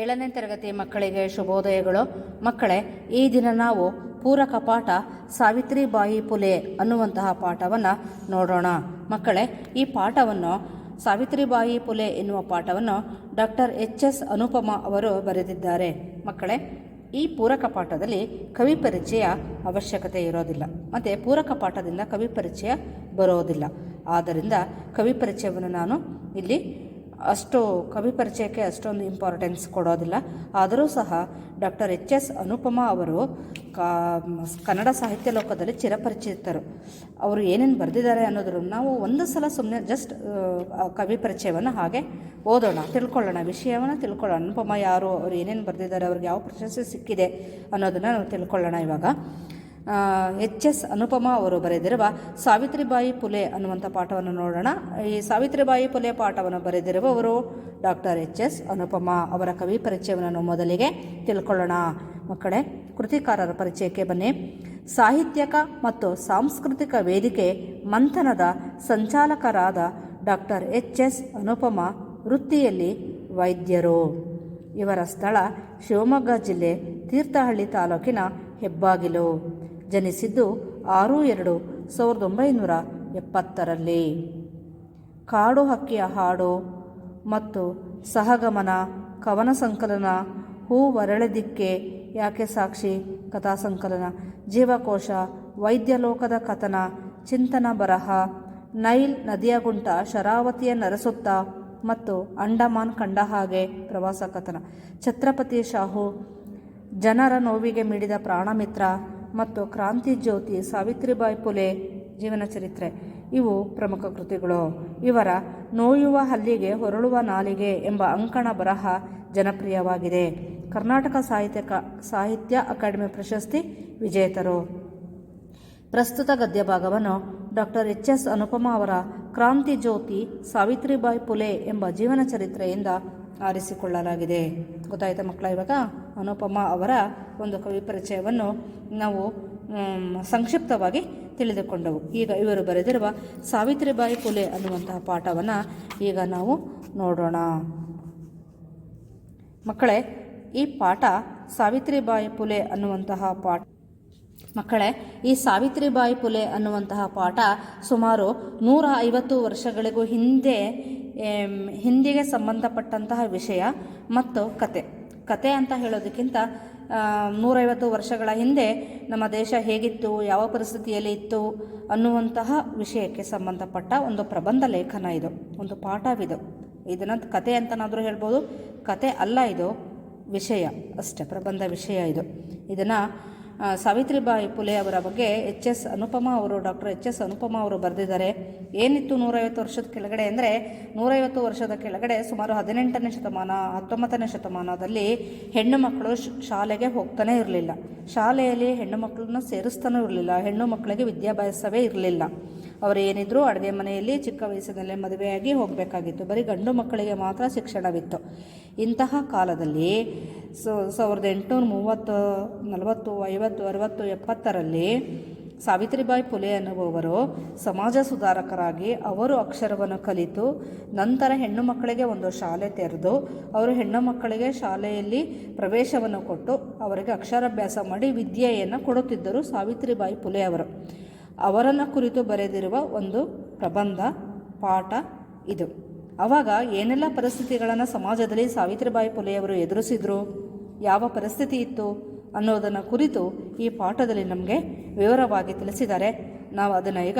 ಏಳನೇ ತರಗತಿ ಮಕ್ಕಳಿಗೆ ಶುಭೋದಯಗಳು. ಮಕ್ಕಳೇ, ಈ ದಿನ ನಾವು ಪೂರಕ ಪಾಠ ಸಾವಿತ್ರಿಬಾಯಿ ಪುಲೆ ಅನ್ನುವಂತಹ ಪಾಠವನ್ನು ನೋಡೋಣ. ಮಕ್ಕಳೇ, ಈ ಪಾಠವನ್ನು ಸಾವಿತ್ರಿಬಾಯಿ ಪುಲೆ ಎನ್ನುವ ಪಾಠವನ್ನು ಡಾಕ್ಟರ್ ಎಚ್ ಎಸ್ ಅನುಪಮ ಅವರು ಬರೆದಿದ್ದಾರೆ. ಮಕ್ಕಳೇ, ಈ ಪೂರಕ ಪಾಠದಲ್ಲಿ ಕವಿ ಪರಿಚಯ ಅವಶ್ಯಕತೆ ಇರೋದಿಲ್ಲ. ಮತ್ತು ಪೂರಕ ಪಾಠದಿಂದ ಕವಿ ಪರಿಚಯ ಬರೋದಿಲ್ಲ. ಆದ್ದರಿಂದ ಕವಿ ಪರಿಚಯವನ್ನು ನಾನು ಇಲ್ಲಿ ಅಷ್ಟು ಕವಿ ಪರಿಚಯಕ್ಕೆ ಅಷ್ಟೊಂದು ಇಂಪಾರ್ಟೆನ್ಸ್ ಕೊಡೋದಿಲ್ಲ. ಆದರೂ ಸಹ ಡಾಕ್ಟರ್ ಎಚ್ ಎಸ್ ಅನುಪಮ ಅವರು ಕನ್ನಡ ಸಾಹಿತ್ಯ ಲೋಕದಲ್ಲಿ ಚಿರಪರಿಚಿತರು. ಅವರು ಏನೇನು ಬರೆದಿದ್ದಾರೆ ಅನ್ನೋದ್ರ ನಾವು ಒಂದು ಸಲ ಸುಮ್ಮನೆ ಜಸ್ಟ್ ಕವಿ ಪರಿಚಯವನ್ನು ಹಾಗೆ ಓದೋಣ, ತಿಳ್ಕೊಳ್ಳೋಣ, ವಿಷಯವನ್ನು ತಿಳ್ಕೊಳ್ಳೋಣ. ಅನುಪಮ ಯಾರು, ಅವ್ರು ಏನೇನು ಬರೆದಿದ್ದಾರೆ, ಅವ್ರಿಗೆ ಯಾವ ಪ್ರಶಸ್ತಿ ಸಿಕ್ಕಿದೆ ಅನ್ನೋದನ್ನು ನಾವು ತಿಳ್ಕೊಳ್ಳೋಣ ಇವಾಗ. ಎಚ್ ಎಸ್ ಅನುಪಮ ಅವರು ಬರೆದಿರುವ ಸಾವಿತ್ರಿಬಾಯಿ ಪುಲೆ ಅನ್ನುವಂಥ ಪಾಠವನ್ನು ನೋಡೋಣ. ಈ ಸಾವಿತ್ರಿಬಾಯಿ ಪುಲೆ ಪಾಠವನ್ನು ಬರೆದಿರುವವರು ಡಾಕ್ಟರ್ ಎಚ್ ಎಸ್ ಅನುಪಮ ಅವರ ಕವಿ ಪರಿಚಯವನ್ನು ಮೊದಲಿಗೆ ತಿಳ್ಕೊಳ್ಳೋಣ. ಮಕ್ಕಳೇ, ಕೃತಿಕಾರರ ಪರಿಚಯಕ್ಕೆ ಬನ್ನಿ. ಸಾಹಿತ್ಯಕ ಮತ್ತು ಸಾಂಸ್ಕೃತಿಕ ವೇದಿಕೆ ಮಂಥನದ ಸಂಚಾಲಕರಾದ ಡಾಕ್ಟರ್ ಎಚ್ ಎಸ್ ಅನುಪಮ ವೃತ್ತಿಯಲ್ಲಿ ವೈದ್ಯರು. ಇವರ ಸ್ಥಳ ಶಿವಮೊಗ್ಗ ಜಿಲ್ಲೆ ತೀರ್ಥಹಳ್ಳಿ ತಾಲೂಕಿನ ಹೆಬ್ಬಾಗಿಲು. ಜನಿಸಿದ್ದು ಆರು ಎರಡು ಸಾವಿರದ ಒಂಬೈನೂರ ಎಪ್ಪತ್ತರಲ್ಲಿ. ಕಾಡು ಹಕ್ಕಿಯ ಹಾಡು ಮತ್ತು ಸಹಗಮನ, ಕವನ ಸಂಕಲನ ಹೂವರಳೆದಿಕ್ಕೆ ಯಾಕೆ ಸಾಕ್ಷಿ? ಕಥಾ ಸಂಕಲನ, ಜೀವಕೋಶ ವೈದ್ಯಲೋಕದ ಕಥನ, ಚಿಂತನ ಬರಹ, ನೈಲ್ ನದಿಯ ಗುಂಟ, ಶರಾವತಿಯ ನರಸುತ್ತ ಮತ್ತು ಅಂಡಮಾನ್ ಕಂಡ ಹಾಗೆ ಪ್ರವಾಸ ಕಥನ. ಛತ್ರಪತಿ ಶಾಹು, ಜನರ ನೋವಿಗೆ ಮಿಡಿದ ಪ್ರಾಣಮಿತ್ರ ಮತ್ತು ಕ್ರಾಂತಿ ಜ್ಯೋತಿ ಸಾವಿತ್ರಿಬಾಯಿ ಪುಲೆ ಜೀವನ ಚರಿತ್ರೆ. ಇವು ಪ್ರಮುಖ ಕೃತಿಗಳು. ಇವರ ನೋಯುವ ಹಲ್ಲಿಗೆ ಹೊರಳುವ ನಾಲಿಗೆ ಎಂಬ ಅಂಕಣ ಬರಹ ಜನಪ್ರಿಯವಾಗಿದೆ. ಕರ್ನಾಟಕ ಸಾಹಿತ್ಯ ಸಾಹಿತ್ಯ ಅಕಾಡೆಮಿ ಪ್ರಶಸ್ತಿ ವಿಜೇತರು. ಪ್ರಸ್ತುತ ಗದ್ಯ ಭಾಗವನ್ನು ಡಾಕ್ಟರ್ ಎಚ್. ಎಸ್. ಅನುಪಮ ಅವರ ಕ್ರಾಂತಿ ಜ್ಯೋತಿ ಸಾವಿತ್ರಿಬಾಯಿ ಪುಲೆ ಎಂಬ ಜೀವನ ಚರಿತ್ರೆಯಿಂದ ಆರಿಸಿಕೊಳ್ಳಲಾಗಿದೆ. ಗೊತ್ತಾಯ್ತಾ ಮಕ್ಕಳ, ಇವಾಗ ಅನುಪಮ ಅವರ ಒಂದು ಕವಿ ಪರಿಚಯವನ್ನು ನಾವು ಸಂಕ್ಷಿಪ್ತವಾಗಿ ತಿಳಿದುಕೊಂಡವು. ಈಗ ಇವರು ಬರೆದಿರುವ ಸಾವಿತ್ರಿಬಾಯಿ ಪುಲೆ ಅನ್ನುವಂತಹ ಪಾಠವನ್ನು ಈಗ ನಾವು ನೋಡೋಣ. ಮಕ್ಕಳೇ, ಈ ಪಾಠ ಸಾವಿತ್ರಿಬಾಯಿ ಪುಲೆ ಅನ್ನುವಂತಹ ಪಾಠ ಮಕ್ಕಳೇ, ಈ ಸಾವಿತ್ರಿಬಾಯಿ ಪುಲೆ ಅನ್ನುವಂತಹ ಪಾಠ ಸುಮಾರು ನೂರ ಐವತ್ತು ವರ್ಷಗಳಿಗೂ ಹಿಂದೆ ಹಿಂದಿಗೆ ಸಂಬಂಧಪಟ್ಟಂತಹ ವಿಷಯ ಮತ್ತು ಕತೆ. ಕತೆ ಅಂತ ಹೇಳೋದಕ್ಕಿಂತ ನೂರೈವತ್ತು ವರ್ಷಗಳ ಹಿಂದೆ ನಮ್ಮ ದೇಶ ಹೇಗಿತ್ತು, ಯಾವ ಪರಿಸ್ಥಿತಿಯಲ್ಲಿ ಇತ್ತು ಅನ್ನುವಂತಹ ವಿಷಯಕ್ಕೆ ಸಂಬಂಧಪಟ್ಟ ಒಂದು ಪ್ರಬಂಧ ಲೇಖನ ಇದು, ಒಂದು ಪಾಠವಿದು. ಇದನ್ನ ಕತೆ ಅಂತನಾದರೂ ಹೇಳ್ಬೋದು. ಕತೆ ಅಲ್ಲ ಇದು ವಿಷಯ, ಅಷ್ಟೇ ಪ್ರಬಂಧ ವಿಷಯ ಇದು. ಇದನ್ನು ಸಾವಿತ್ರಿಬಾಯಿ ಪುಲೆ ಅವರ ಬಗ್ಗೆ ಎಚ್ ಎಸ್ ಅನುಪಮ ಅವರು, ಡಾಕ್ಟರ್ ಎಚ್ ಎಸ್ ಅನುಪಮ ಅವರು ಬರೆದಿದ್ದಾರೆ. ಏನಿತ್ತು ನೂರೈವತ್ತು ವರ್ಷದ ಕೆಳಗಡೆ ಅಂದರೆ ನೂರೈವತ್ತು ವರ್ಷದ ಕೆಳಗಡೆ ಸುಮಾರು ಹದಿನೆಂಟನೇ ಶತಮಾನ, ಹತ್ತೊಂಬತ್ತನೇ ಶತಮಾನದಲ್ಲಿ ಹೆಣ್ಣು ಮಕ್ಕಳು ಶಾಲೆಗೆ ಹೋಗ್ತಾನೇ ಇರಲಿಲ್ಲ. ಶಾಲೆಯಲ್ಲಿ ಹೆಣ್ಣು ಮಕ್ಕಳನ್ನ ಸೇರಿಸ್ತಾನೂ ಇರಲಿಲ್ಲ. ಹೆಣ್ಣು ಮಕ್ಕಳಿಗೆ ವಿದ್ಯಾಭ್ಯಾಸವೇ ಇರಲಿಲ್ಲ. ಅವರು ಏನಿದ್ರು ಅಡುಗೆ ಮನೆಯಲ್ಲಿ ಚಿಕ್ಕ ವಯಸ್ಸಿನಲ್ಲೇ ಮದುವೆಯಾಗಿ ಹೋಗಬೇಕಾಗಿತ್ತು. ಬರೀ ಗಂಡು ಮಕ್ಕಳಿಗೆ ಮಾತ್ರ ಶಿಕ್ಷಣವಿತ್ತು. ಇಂತಹ ಕಾಲದಲ್ಲಿ ಸೊ, ಸಾವಿರದ ಎಂಟುನೂರ ಮೂವತ್ತು, ನಲವತ್ತು, ಐವತ್ತು, ಅರವತ್ತು, ಎಪ್ಪತ್ತರಲ್ಲಿ ಸಾವಿತ್ರಿಬಾಯಿ ಪುಲೆ ಅನ್ನುವವರು ಸಮಾಜ ಸುಧಾರಕರಾಗಿ ಅವರು ಅಕ್ಷರವನ್ನು ಕಲಿತು, ನಂತರ ಹೆಣ್ಣು ಮಕ್ಕಳಿಗೆ ಒಂದು ಶಾಲೆ ತೆರೆದು, ಅವರು ಹೆಣ್ಣು ಮಕ್ಕಳಿಗೆ ಶಾಲೆಯಲ್ಲಿ ಪ್ರವೇಶವನ್ನು ಕೊಟ್ಟು, ಅವರಿಗೆ ಅಕ್ಷರಾಭ್ಯಾಸ ಮಾಡಿ ವಿದ್ಯೆಯನ್ನು ಕೊಡುತ್ತಿದ್ದರು ಸಾವಿತ್ರಿಬಾಯಿ ಪುಲೆ ಅವರು. ಅವರನ್ನು ಕುರಿತು ಬರೆದಿರುವ ಒಂದು ಪ್ರಬಂಧ, ಪಾಠ ಇದು. ಆವಾಗ ಏನೆಲ್ಲ ಪರಿಸ್ಥಿತಿಗಳನ್ನು ಸಮಾಜದಲ್ಲಿ ಸಾವಿತ್ರಿಬಾಯಿ ಪುಲೆಯವರು ಎದುರಿಸಿದ್ರು? ಯಾವ ಪರಿಸ್ಥಿತಿ ಇತ್ತು? ಅನ್ನೋದನ್ನು ಕುರಿತು ಈ ಪಾಠದಲ್ಲಿ ನಮಗೆ ವಿವರವಾಗಿ ತಿಳಿಸಿದ್ದಾರೆ. ನಾವು ಅದನ್ನು ಈಗ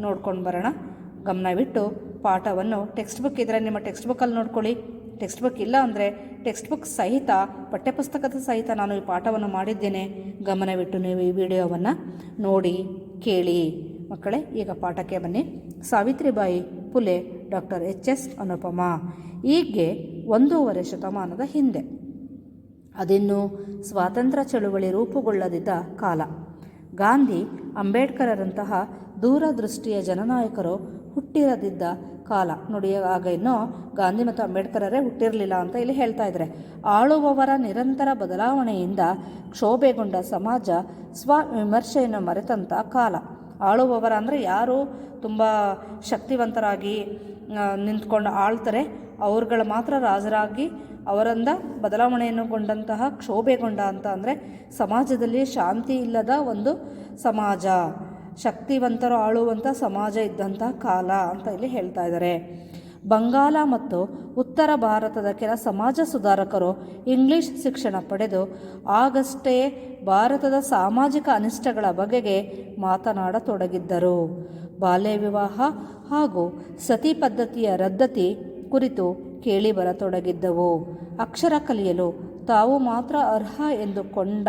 ನೋಡ್ಕೊಂಡು ಬರೋಣ. ಗಮನವಿಟ್ಟು ಪಾಠವನ್ನು ಟೆಕ್ಸ್ಟ್ ಬುಕ್ ಇದ್ದರೆ ನಿಮ್ಮ ಟೆಕ್ಸ್ಟ್ ಬುಕ್ಕಲ್ಲಿ ನೋಡ್ಕೊಳ್ಳಿ. ಟೆಕ್ಸ್ಟ್ ಬುಕ್ ಇಲ್ಲ ಅಂದರೆ ಟೆಕ್ಸ್ಟ್ ಬುಕ್ ಸಹಿತ, ಪಠ್ಯಪುಸ್ತಕದ ಸಹಿತ ನಾನು ಈ ಪಾಠವನ್ನು ಮಾಡಿದ್ದೇನೆ. ಗಮನವಿಟ್ಟು ನೀವು ಈ ವಿಡಿಯೋವನ್ನು ನೋಡಿ. ಕೇಳಿ. ಮಕ್ಕಳೇ, ಈಗ ಪಾಠಕ್ಕೆ ಬನ್ನಿ. Savitribai Phule doctor H S Anupama. ಹೀಗೆ ಒಂದೂವರೆ ಶತಮಾನದ ಹಿಂದೆ. ಅದಿನ್ನೂ ಸ್ವಾತಂತ್ರ್ಯ ಚಳುವಳಿ ರೂಪುಗೊಳ್ಳದಿದ್ದ ಕಾಲ. ಗಾಂಧಿ ಅಂಬೇಡ್ಕರರಂತಹ ದೂರದೃಷ್ಟಿಯ ಜನನಾಯಕರು ಹುಟ್ಟಿರದಿದ್ದ ಕಾಲ ನೋಡಿ ಆಗ ಇನ್ನೂ ಗಾಂಧಿ ಮತ್ತು ಅಂಬೇಡ್ಕರರೇ ಹುಟ್ಟಿರಲಿಲ್ಲ ಅಂತ ಇಲ್ಲಿ ಹೇಳ್ತಾ ಇದ್ದಾರೆ. ಆಳುವವರ ನಿರಂತರ ಬದಲಾವಣೆಯಿಂದ ಕ್ಷೋಭೆಗೊಂಡ ಸಮಾಜ ಸ್ವವಿಮರ್ಶೆಯನ್ನು ಮರೆತಂಥ ಕಾಲ. ಆಳುವವರ ಅಂದರೆ ಯಾರು? ತುಂಬ ಶಕ್ತಿವಂತರಾಗಿ ನಿಂತ್ಕೊಂಡು ಆಳ್ತಾರೆ. ಅವ್ರುಗಳು ಮಾತ್ರ ರಾಜರಾಗಿ ಅವರಿಂದ ಬದಲಾವಣೆಯನ್ನುಗೊಂಡಂತಹ ಕ್ಷೋಭೆಗೊಂಡ ಅಂತ ಅಂದರೆ ಸಮಾಜದಲ್ಲಿ ಶಾಂತಿ ಇಲ್ಲದ ಒಂದು ಸಮಾಜ. ಶಕ್ತಿವಂತರು ಆಳುವಂಥ ಸಮಾಜ ಇದ್ದಂಥ ಕಾಲ ಅಂತ ಇಲ್ಲಿ ಹೇಳ್ತಾ ಇದ್ದಾರೆ ಬಂಗಾಲ ಮತ್ತು ಉತ್ತರ ಭಾರತದ ಕೆಲ ಸಮಾಜ ಸುಧಾರಕರು ಇಂಗ್ಲಿಷ್ ಶಿಕ್ಷಣ ಪಡೆದು ಆಗಷ್ಟೇ ಭಾರತದ ಸಾಮಾಜಿಕ ಅನಿಷ್ಟಗಳ ಬಗೆಗೆ ಮಾತನಾಡತೊಡಗಿದ್ದರು. ಬಾಲ್ಯ ವಿವಾಹ ಹಾಗೂ ಸತಿ ಪದ್ಧತಿಯ ರದ್ದತಿ ಕುರಿತು ಕೇಳಿಬರತೊಡಗಿದ್ದವು. ಅಕ್ಷರ ಕಲಿಯಲು ತಾವು ಮಾತ್ರ ಅರ್ಹ ಎಂದುಕೊಂಡ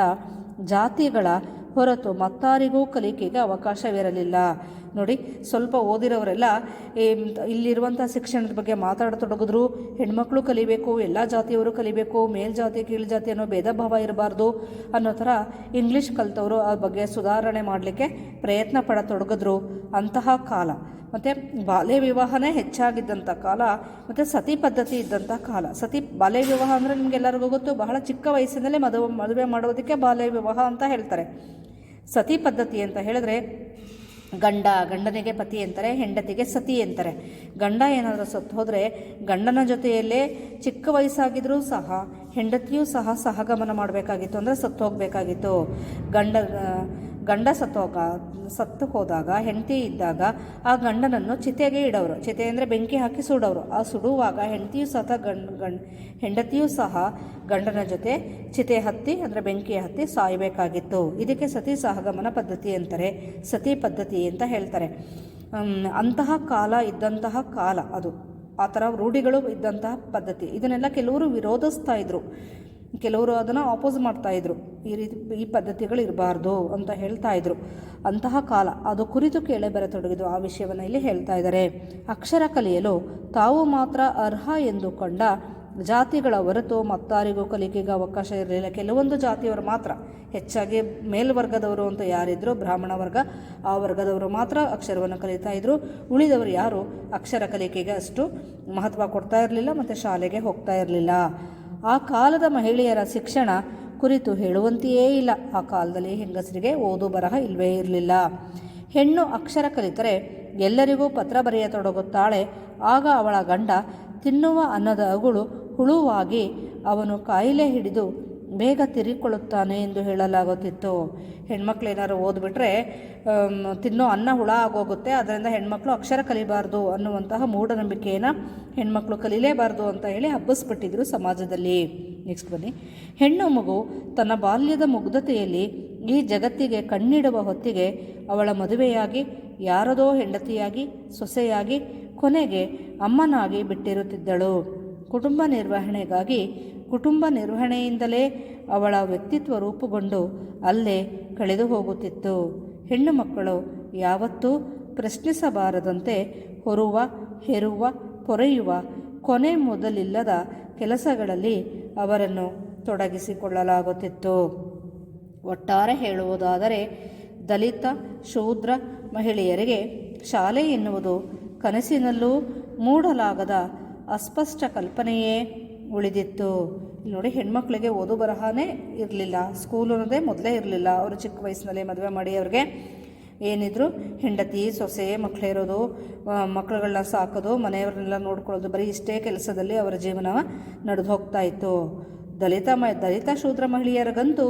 ಜಾತಿಗಳ ಹೊರತು ಮತ್ತಾರಿಗೂ ಕಲಿಕೆಗೆ ಅವಕಾಶವಿರಲಿಲ್ಲ. ನೋಡಿ, ಸ್ವಲ್ಪ ಓದಿರೋರೆಲ್ಲ ಇಲ್ಲಿರುವಂಥ ಶಿಕ್ಷಣದ ಬಗ್ಗೆ ಮಾತಾಡತೊಡಗಿದ್ರು, ಹೆಣ್ಮಕ್ಳು ಕಲಿಬೇಕು, ಎಲ್ಲ ಜಾತಿಯವರು ಕಲಿಬೇಕು ಮೇಲ್ಜಾತಿ ಕೀಳ್ಜಾತಿ ಅನ್ನೋ ಭೇದ ಭಾವ ಇರಬಾರ್ದು ಅನ್ನೋ ಥರ ಇಂಗ್ಲೀಷ್ ಕಲಿತವರು ಆ ಬಗ್ಗೆ ಸುಧಾರಣೆ ಮಾಡಲಿಕ್ಕೆ ಪ್ರಯತ್ನ ಪಡತೊಡಗಿದ್ರು ಅಂತಹ ಕಾಲ. ಮತ್ತು ಬಾಲ್ಯ ವಿವಾಹನೇ ಹೆಚ್ಚಾಗಿದ್ದಂಥ ಕಾಲ, ಮತ್ತು ಸತಿ ಪದ್ಧತಿ ಇದ್ದಂಥ ಕಾಲ. ಸತಿ ಬಾಲ್ಯ ವಿವಾಹ ಅಂದರೆ ನಿಮಗೆಲ್ಲರಿಗೂ ಗೊತ್ತು, ಬಹಳ ಚಿಕ್ಕ ವಯಸ್ಸಿನಲ್ಲೇ ಮದುವೆ ಮದುವೆ ಮಾಡೋದಕ್ಕೆ ಬಾಲ್ಯ ವಿವಾಹ ಅಂತ ಹೇಳ್ತಾರೆ. ಸತಿ ಪದ್ಧತಿ ಅಂತ ಹೇಳಿದ್ರೆ ಗಂಡ, ಗಂಡನಿಗೆ ಪತಿ ಅಂತಾರೆ ಹೆಂಡತಿಗೆ ಸತಿ ಅಂತಾರೆ ಗಂಡ ಏನಾದರೂ ಸತ್ತು ಹೋದರೆ ಗಂಡನ ಜೊತೆಯಲ್ಲೇ ಚಿಕ್ಕ ವಯಸ್ಸಾಗಿದ್ರೂ ಸಹ ಹೆಂಡತಿಯೂ ಸಹ ಸಹಗಮನ ಮಾಡಬೇಕಾಗಿತ್ತು ಅಂದರೆ ಸತ್ತು ಹೋಗಬೇಕಾಗಿತ್ತು. ಗಂಡ ಗಂಡ ಸತ್ತೋಗ ಸತ್ತು ಹೋದಾಗ, ಹೆಂಡತಿ ಇದ್ದಾಗ ಆ ಗಂಡನನ್ನು ಚಿತೆಗೆ ಇಡೋರು. ಚಿತೆ ಅಂದರೆ ಬೆಂಕಿ ಹಾಕಿ ಸುಡೋರು. ಆ ಸುಡುವಾಗ ಹೆಂಡತಿಯೂ ಸಹ ಗಂಡ ಗಂಡ, ಹೆಂಡತಿಯೂ ಸಹ ಗಂಡನ ಜೊತೆ ಚಿತೆ ಹತ್ತಿ ಅಂದರೆ ಬೆಂಕಿ ಹತ್ತಿ ಸಾಯಬೇಕಾಗಿತ್ತು. ಇದಕ್ಕೆ ಸತಿ ಸಹಗಮನ ಪದ್ಧತಿ ಅಂತಾರೆ. ಸತಿ ಪದ್ಧತಿ ಅಂತ ಹೇಳ್ತಾರೆ. ಅಂತಹ ಕಾಲ ಇದ್ದಂತಹ ಕಾಲ ಅದು. ಆ ಥರ ರೂಢಿಗಳು ಇದ್ದಂತಹ ಪದ್ಧತಿ. ಇದನ್ನೆಲ್ಲ ಕೆಲವರು ವಿರೋಧಿಸ್ತಾ ಇದ್ರು. ಕೆಲವರು ಅದನ್ನು ಆಪೋಸ್ ಮಾಡ್ತಾ ಇದ್ರು. ಈ ರೀತಿ ಈ ಪದ್ಧತಿಗಳು ಇರಬಾರ್ದು ಅಂತ ಹೇಳ್ತಾ ಇದ್ರು. ಅಂತಹ ಕಾಲ ಅದು ಕುರಿತು ಕೇಳೇ ಬರತೊಡಗಿದ್ರು ಆ ವಿಷಯವನ್ನು ಇಲ್ಲಿ ಹೇಳ್ತಾ ಇದ್ದಾರೆ ಅಕ್ಷರ ಕಲಿಯಲು ತಾವು ಮಾತ್ರ ಅರ್ಹ ಎಂದುಕೊಂಡ ಜಾತಿಗಳ ಹೊರತು ಮತ್ತಾರಿಗೂ ಕಲಿಕೆಗೆ ಅವಕಾಶ ಇರಲಿಲ್ಲ. ಕೆಲವೊಂದು ಜಾತಿಯವರು ಮಾತ್ರ ಹೆಚ್ಚಾಗಿ ಮೇಲ್ವರ್ಗದವರು ಅಂತ ಯಾರಿದ್ರು, ಬ್ರಾಹ್ಮಣ ವರ್ಗ, ಆ ವರ್ಗದವರು ಮಾತ್ರ ಅಕ್ಷರವನ್ನು ಕಲಿತಾ ಇದ್ರು. ಉಳಿದವರು ಯಾರು? ಅಕ್ಷರ ಕಲಿಕೆಗೆ ಅಷ್ಟು ಮಹತ್ವ ಕೊಡ್ತಾ ಇರಲಿಲ್ಲ ಮತ್ತು ಶಾಲೆಗೆ ಹೋಗ್ತಾ ಇರಲಿಲ್ಲ. ಆ ಕಾಲದ ಮಹಿಳೆಯರ ಶಿಕ್ಷಣ ಕುರಿತು ಹೇಳುವಂತೆಯೇ ಇಲ್ಲ. ಆ ಕಾಲದಲ್ಲಿ ಹೆಂಗಸರಿಗೆ ಓದು ಬರಹ ಇಲ್ಲವೇ ಇರಲಿಲ್ಲ. ಹೆಣ್ಣು ಅಕ್ಷರ ಕಲಿತರೆ ಎಲ್ಲರಿಗೂ ಪತ್ರ ಬರೆಯತೊಡಗುತ್ತಾಳೆ. ಆಗ ಅವಳ ಗಂಡ ತಿನ್ನುವ ಅನ್ನದ ಅಗುಳು ಹುಳುವಾಗಿ ಅವನು ಕಾಯಿಲೆ ಹಿಡಿದು ಬೇಗ ತಿರುಗಿಕೊಳ್ಳುತ್ತಾನೆ ಎಂದು ಹೇಳಲಾಗುತ್ತಿತ್ತು. ಹೆಣ್ಮಕ್ಳು ಏನಾದ್ರು ಓದ್ಬಿಟ್ರೆ ತಿನ್ನೋ ಅನ್ನ ಹುಳ ಆಗೋಗುತ್ತೆ. ಅದರಿಂದ ಹೆಣ್ಮಕ್ಳು ಅಕ್ಷರ ಕಲಿಬಾರ್ದು ಅನ್ನುವಂತಹ ಮೂಢನಂಬಿಕೆಯನ್ನು ಹೆಣ್ಮಕ್ಳು ಕಲೀಲೇಬಾರ್ದು ಅಂತ ಹೇಳಿ ಹಬ್ಬಿಸ್ಬಿಟ್ಟಿದ್ರು ಸಮಾಜದಲ್ಲಿ. ನೆಕ್ಸ್ಟ್ ಬನ್ನಿ. ಹೆಣ್ಣು ಮಗು ತನ್ನ ಬಾಲ್ಯದ ಮುಗ್ಧತೆಯಲ್ಲಿ ಈ ಜಗತ್ತಿಗೆ ಕಣ್ಣಿಡುವ ಹೊತ್ತಿಗೆ ಅವಳ ಮದುವೆಯಾಗಿ, ಯಾರದೋ ಹೆಂಡತಿಯಾಗಿ, ಸೊಸೆಯಾಗಿ, ಕೊನೆಗೆ ಅಮ್ಮನಾಗಿ ಬಿಟ್ಟಿರುತ್ತಿದ್ದಳು. ಕುಟುಂಬ ನಿರ್ವಹಣೆಗಾಗಿ ಕುಟುಂಬ ನಿರ್ವಹಣೆಯಿಂದಲೇ ಅವಳ ವ್ಯಕ್ತಿತ್ವ ರೂಪುಗೊಂಡು ಅಲ್ಲೇ ಕಳೆದು ಹೋಗುತ್ತಿತ್ತು. ಹೆಣ್ಣು ಮಕ್ಕಳು ಯಾವತ್ತೂ ಪ್ರಶ್ನಿಸಬಾರದಂತೆ ಹೊರುವ, ಹೆರುವ, ಪೊರೆಯುವ ಕೊನೆ ಮೊದಲಿಲ್ಲದ ಕೆಲಸಗಳಲ್ಲಿ ಅವರನ್ನು ತೊಡಗಿಸಿಕೊಳ್ಳಲಾಗುತ್ತಿತ್ತು. ಒಟ್ಟಾರೆ ಹೇಳುವುದಾದರೆ, ದಲಿತ, ಶೂದ್ರ ಮಹಿಳೆಯರಿಗೆ ಶಾಲೆ ಎನ್ನುವುದು ಕನಸಿನಲ್ಲೂ ಮೂಡಲಾಗದ ಅಸ್ಪಷ್ಟ ಕಲ್ಪನೆಯೇ ಉಳಿದಿತ್ತು. ನೋಡಿ, ಹೆಣ್ಮಕ್ಳಿಗೆ ಓದು ಬರಹನೇ ಇರಲಿಲ್ಲ. ಸ್ಕೂಲ್ ಅನ್ನೋದೇ ಮೊದಲೇ ಇರಲಿಲ್ಲ. ಅವರು ಚಿಕ್ಕ ವಯಸ್ಸಿನಲ್ಲೇ ಮದುವೆ ಮಾಡಿ ಅವ್ರಿಗೆ ಏನಿದ್ರು ಹೆಂಡತಿ, ಸೊಸೆ ಮಕ್ಕಳೇ ಇರೋದು ಮಕ್ಕಳುಗಳನ್ನ ಸಾಕೋದು, ಮನೆಯವ್ರನ್ನೆಲ್ಲ ನೋಡ್ಕೊಳ್ಳೋದು, ಬರೀ ಇಷ್ಟೇ ಕೆಲಸದಲ್ಲಿ ಅವರ ಜೀವನ ನಡೆದು ಹೋಗ್ತಾ ಇತ್ತು. ದಲಿತ ಮ, ದಲಿತ ಶೂದ್ರ ಮಹಿಳೆಯರಿಗಂತೂ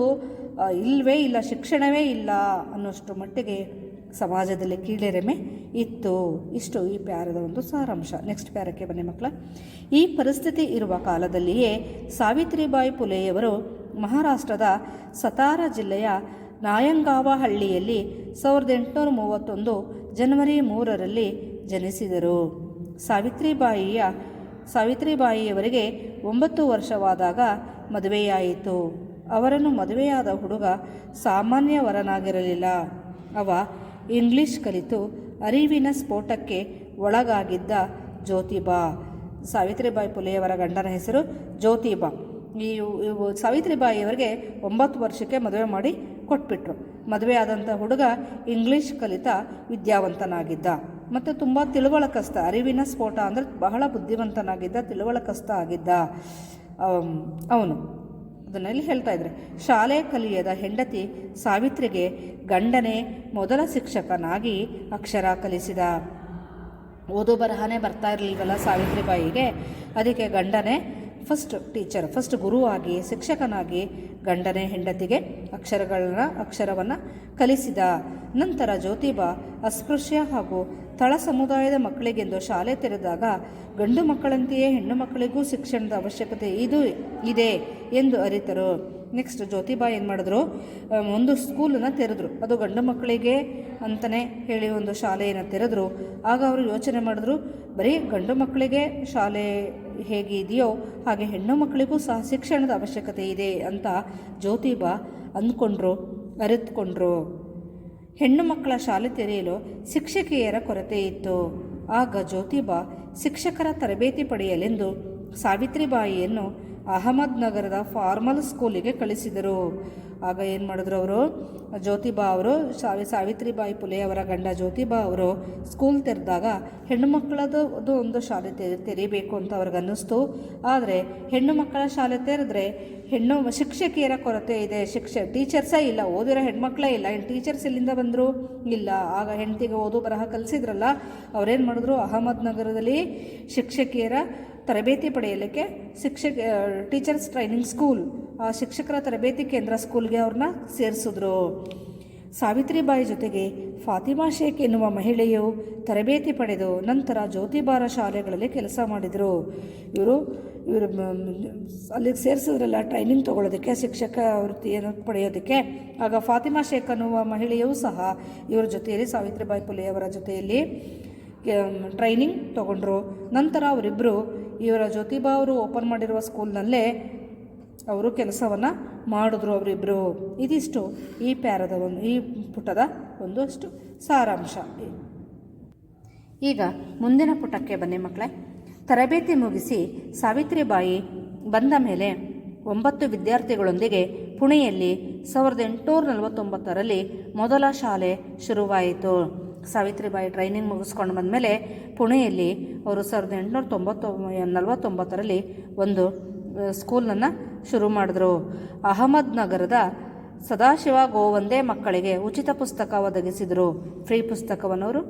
ಇಲ್ಲವೇ ಇಲ್ಲ, ಶಿಕ್ಷಣವೇ ಇಲ್ಲ ಅನ್ನೋಷ್ಟು ಮಟ್ಟಿಗೆ ಸಮಾಜದಲ್ಲಿ ಕೀಳೆರೆಮೆ ಇತ್ತು. ಇಷ್ಟು ಈ ಪ್ಯಾರದ ಒಂದು ಸಾರಾಂಶ. ನೆಕ್ಸ್ಟ್ ಪ್ಯಾರಕ್ಕೆ ಬನ್ನಿ ಮಕ್ಕಳ. ಈ ಪರಿಸ್ಥಿತಿ ಇರುವ ಕಾಲದಲ್ಲಿಯೇ ಸಾವಿತ್ರಿಬಾಯಿ ಪುಲೆಯವರು ಮಹಾರಾಷ್ಟ್ರದ ಸತಾರ ಜಿಲ್ಲೆಯ ನಾಯಂಗಾವ ಹಳ್ಳಿಯಲ್ಲಿ ಸಾವಿರದ ಎಂಟುನೂರ ಮೂವತ್ತೊಂದು ಜನವರಿ ಮೂರರಲ್ಲಿ ಜನಿಸಿದರು. ಸಾವಿತ್ರಿಬಾಯಿಯ, ಸಾವಿತ್ರಿಬಾಯಿಯವರಿಗೆ ಒಂಬತ್ತು ವರ್ಷವಾದಾಗ ಮದುವೆಯಾಯಿತು. ಅವರನ್ನು ಮದುವೆಯಾದ ಹುಡುಗ ಸಾಮಾನ್ಯ ವರನಾಗಿರಲಿಲ್ಲ ಅವ ಇಂಗ್ಲಿಷ್ ಕಲಿತು ಅರಿವಿನ ಸ್ಫೋಟಕ್ಕೆ ಒಳಗಾಗಿದ್ದ ಜ್ಯೋತಿಬಾ. ಸಾವಿತ್ರಿಬಾಯಿ ಪುಲೆಯವರ ಗಂಡನ ಹೆಸರು ಜ್ಯೋತಿಬಾ. ಈ ಸಾವಿತ್ರಿಬಾಯಿಯವರಿಗೆ ಒಂಬತ್ತು ವರ್ಷಕ್ಕೆ ಮದುವೆ ಮಾಡಿ ಕೊಟ್ಬಿಟ್ರು. ಮದುವೆ ಆದಂಥ ಹುಡುಗ ಇಂಗ್ಲೀಷ್ ಕಲಿತ ವಿದ್ಯಾವಂತನಾಗಿದ್ದ. ಮತ್ತು ತುಂಬ ತಿಳುವಳಕಸ್ತ ಅರಿವಿನ ಸ್ಫೋಟ ಅಂದರೆ ಬಹಳ ಬುದ್ಧಿವಂತನಾಗಿದ್ದ ತಿಳುವಳಕಸ್ತ ಆಗಿದ್ದ ಅವನು. ಅದನ್ನಲ್ಲಿ ಹೇಳ್ತಾ ಇದ್ದಾರೆ ಶಾಲೆ ಕಲಿಯದ ಹೆಂಡತಿ ಸಾವಿತ್ರಿಗೆ ಗಂಡನೇ ಮೊದಲ ಶಿಕ್ಷಕನಾಗಿ ಅಕ್ಷರ ಕಲಿಸಿದ. ಓದು ಬರಹನೇ ಬರ್ತಾ ಇರಲಿಲ್ವಲ್ಲ ಸಾವಿತ್ರಿಬಾಯಿಗೆ ಅದಕ್ಕೆ ಗಂಡನೇ ಫಸ್ಟ್ ಟೀಚರ್ ಫಸ್ಟ್ ಗುರುವಾಗಿ ಶಿಕ್ಷಕನಾಗಿ ಗಂಡನೇ ಹೆಂಡತಿಗೆ ಅಕ್ಷರಗಳನ್ನ, ಅಕ್ಷರವನ್ನು ಕಲಿಸಿದ. ನಂತರ ಜ್ಯೋತಿಬಾ ಅಸ್ಪೃಶ್ಯ ಹಾಗೂ ತಳ ಸಮುದಾಯದ ಮಕ್ಕಳಿಗೆಂದು ಶಾಲೆ ತೆರೆದಾಗ, ಗಂಡು ಮಕ್ಕಳಂತೆಯೇ ಹೆಣ್ಣು ಮಕ್ಕಳಿಗೂ ಶಿಕ್ಷಣದ ಅವಶ್ಯಕತೆ ಇದು ಇದೆ ಎಂದು ಅರಿತರು. ನೆಕ್ಸ್ಟ್ ಜ್ಯೋತಿಬಾ ಏನು ಮಾಡಿದ್ರು? ಒಂದು ಸ್ಕೂಲನ್ನು ತೆರೆದ್ರು. ಅದು ಗಂಡು ಮಕ್ಕಳಿಗೆ ಅಂತಲೇ ಹೇಳಿ ಒಂದು ಶಾಲೆಯನ್ನು ತೆರೆದ್ರು. ಆಗ ಅವರು ಯೋಚನೆ ಮಾಡಿದ್ರು, ಬರೀ ಗಂಡು ಮಕ್ಕಳಿಗೆ ಶಾಲೆ ಹೇಗೆ ಇದೆಯೋ ಹಾಗೆ ಹೆಣ್ಣು ಮಕ್ಕಳಿಗೂ ಸಹ ಶಿಕ್ಷಣದ ಅವಶ್ಯಕತೆ ಇದೆ ಅಂತ ಜ್ಯೋತಿಬಾ ಅಂದ್ಕೊಂಡ್ರು, ಅರಿತುಕೊಂಡ್ರು. ಹೆಣ್ಣು ಮಕ್ಕಳ ಶಾಲೆ ತೆರೆಯಲು ಶಿಕ್ಷಕಿಯರ ಕೊರತೆ ಇತ್ತು. ಆಗ ಜ್ಯೋತಿಬಾ ಶಿಕ್ಷಕರ ತರಬೇತಿ ಪಡೆಯಲೆಂದು ಸಾವಿತ್ರಿಬಾಯಿಯನ್ನು ಅಹಮದ್ ನಗರದ ಫಾರ್ಮಲ್ ಸ್ಕೂಲಿಗೆ ಕಳಿಸಿದರು. ಆಗ ಏನು ಮಾಡಿದ್ರು ಅವರು? ಜ್ಯೋತಿಬಾ ಅವರು, ಸಾವಿ, ಸಾವಿತ್ರಿಬಾಯಿ ಪುಲೆ ಅವರ ಗಂಡ ಜ್ಯೋತಿಬಾ ಅವರು ಸ್ಕೂಲ್ ತೆರೆದಾಗ ಹೆಣ್ಣು ಮಕ್ಕಳದು ಅದು ಒಂದು ಶಾಲೆ ತೆರೆ ತೆರೀಬೇಕು ಅಂತ ಅವ್ರಿಗೆ ಅನ್ನಿಸ್ತು ಆದರೆ ಹೆಣ್ಣು ಮಕ್ಕಳ ಶಾಲೆ ತೆರೆದ್ರೆ ಹೆಣ್ಣು ಶಿಕ್ಷಕಿಯರ ಕೊರತೆ ಇದೆ. ಶಿಕ್ಷ, ಟೀಚರ್ಸೇ ಇಲ್ಲ. ಓದಿರೋ ಹೆಣ್ಮಕ್ಳೇ ಇಲ್ಲ. ಹೆಣ್ಣು ಟೀಚರ್ಸ್ ಇಲ್ಲಿಂದ ಬಂದರು? ಇಲ್ಲ. ಆಗ ಹೆಂಡತಿಗೆ ಓದು ಬರಹ ಕಲಿಸಿದ್ರಲ್ಲ, ಅವ್ರೇನು ಮಾಡಿದ್ರು? ಅಹಮದ್ ನಗರದಲ್ಲಿ ಶಿಕ್ಷಕಿಯರ ತರಬೇತಿ ಪಡೆಯಲಿಕ್ಕೆ ಶಿಕ್ಷಕ ಟೀಚರ್ಸ್ ಟ್ರೈನಿಂಗ್ ಸ್ಕೂಲ್ ಶಿಕ್ಷಕರ ತರಬೇತಿ ಕೇಂದ್ರ ಸ್ಕೂಲ್ಗೆ ಅವ್ರನ್ನ ಸೇರಿಸಿದ್ರು. ಸಾವಿತ್ರಿಬಾಯಿ ಜೊತೆಗೆ ಫಾತಿಮಾ ಶೇಖ್ ಎನ್ನುವ ಮಹಿಳೆಯು ತರಬೇತಿ ಪಡೆದು ನಂತರ ಜ್ಯೋತಿಬಾರ ಶಾಲೆಗಳಲ್ಲಿ ಕೆಲಸ ಮಾಡಿದರು. ಇವರು ಇವರು ಅಲ್ಲಿಗೆ ಸೇರಿಸಿದ್ರಲ್ಲ ಟ್ರೈನಿಂಗ್ ತೊಗೊಳೋದಕ್ಕೆ, ಶಿಕ್ಷಕ ವೃತ್ತಿಯನ್ನು ಪಡೆಯೋದಕ್ಕೆ. ಆಗ ಫಾತಿಮಾ ಶೇಖ್ ಅನ್ನುವ ಮಹಿಳೆಯೂ ಸಹ ಇವರ ಜೊತೆಯಲ್ಲಿ, ಸಾವಿತ್ರಿಬಾಯಿ ಪುಲೆಯವರ ಜೊತೆಯಲ್ಲಿ ಟ್ರೈನಿಂಗ್ ತಗೊಂಡ್ರು. ನಂತರ ಅವರಿಬ್ಬರು ಇವರ ಜ್ಯೋತಿಬಾ ಅವರು ಓಪನ್ ಮಾಡಿರುವ ಸ್ಕೂಲ್ನಲ್ಲೇ ಅವರು ಕೆಲಸವನ್ನು ಮಾಡಿದ್ರು ಅವರಿಬ್ಬರು ಇದಿಷ್ಟು ಈ ಪ್ಯಾರದ ಒಂದು, ಈ ಪುಟದ ಒಂದಷ್ಟು ಸಾರಾಂಶ. ಈಗ ಮುಂದಿನ ಪುಟಕ್ಕೆ ಬನ್ನಿ ಮಕ್ಕಳೇ. ತರಬೇತಿ ಮುಗಿಸಿ ಸಾವಿತ್ರಿಬಾಯಿ ಬಂದ ಮೇಲೆ ಒಂಬತ್ತು ವಿದ್ಯಾರ್ಥಿಗಳೊಂದಿಗೆ ಪುಣೆಯಲ್ಲಿ ಸಾವಿರದ ಎಂಟುನೂರ ನಲವತ್ತೊಂಬತ್ತರಲ್ಲಿ ಮೊದಲ ಶಾಲೆ ಶುರುವಾಯಿತು. ಸಾವಿತ್ರಿಬಾಯಿ ಟ್ರೈನಿಂಗ್ ಮುಗಿಸ್ಕೊಂಡು ಬಂದಮೇಲೆ ಪುಣೆಯಲ್ಲಿ ಅವರು ಸಾವಿರದ ಎಂಟುನೂರ ತೊಂಬತ್ತೊ, ನಲವತ್ತೊಂಬತ್ತರಲ್ಲಿ ಒಂದು ಸ್ಕೂಲನ್ನು ಶುರು ಮಾಡಿದ್ರು. ಅಹಮದ್ ನಗರದ ಸದಾಶಿವ ಗೋವಂದೇ ಮಕ್ಕಳಿಗೆ ಉಚಿತ ಪುಸ್ತಕ ಒದಗಿಸಿದರು. ಫ್ರೀ ಪುಸ್ತಕವನ್ನು ಅವರು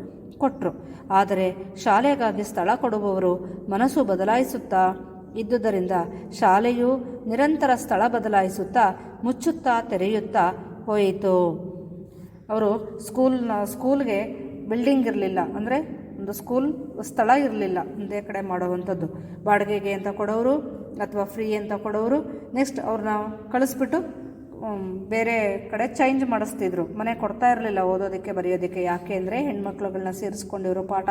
ಕೊಟ್ಟರು ಆದರೆ ಶಾಲೆಗಾಗಿ ಸ್ಥಳ ಕೊಡುವವರು ಮನಸ್ಸು ಬದಲಾಯಿಸುತ್ತಾ ಇದ್ದುದರಿಂದ ಶಾಲೆಯು ನಿರಂತರ ಸ್ಥಳ ಬದಲಾಯಿಸುತ್ತಾ ಮುಚ್ಚುತ್ತಾ ತೆರೆಯುತ್ತಾ ಹೋಯಿತು. ಅವರು ಸ್ಕೂಲ್ನ, ಸ್ಕೂಲ್ಗೆ ಬಿಲ್ಡಿಂಗ್ ಇರಲಿಲ್ಲ. ಅಂದರೆ ಒಂದು ಸ್ಕೂಲ್ ಸ್ಥಳ ಇರಲಿಲ್ಲ. ಒಂದೇ ಕಡೆ ಮಾಡುವಂಥದ್ದು. ಬಾಡಿಗೆಗೆ ಅಂತ ಕೊಡೋರು ಅಥವಾ ಫ್ರೀ ಅಂತ ಕೊಡೋರು ನೆಕ್ಸ್ಟ್ ಅವ್ರನ್ನ ಕಳಿಸ್ಬಿಟ್ಟು ಬೇರೆ ಕಡೆ ಚೇಂಜ್ ಮಾಡಿಸ್ತಿದ್ರು. ಮನೆ ಕೊಡ್ತಾ ಇರಲಿಲ್ಲ, ಓದೋದಕ್ಕೆ, ಬರೆಯೋದಕ್ಕೆ. ಯಾಕೆ ಅಂದರೆ ಹೆಣ್ಮಕ್ಳುಗಳನ್ನ ಸೇರಿಸ್ಕೊಂಡು ಇವರು ಪಾಠ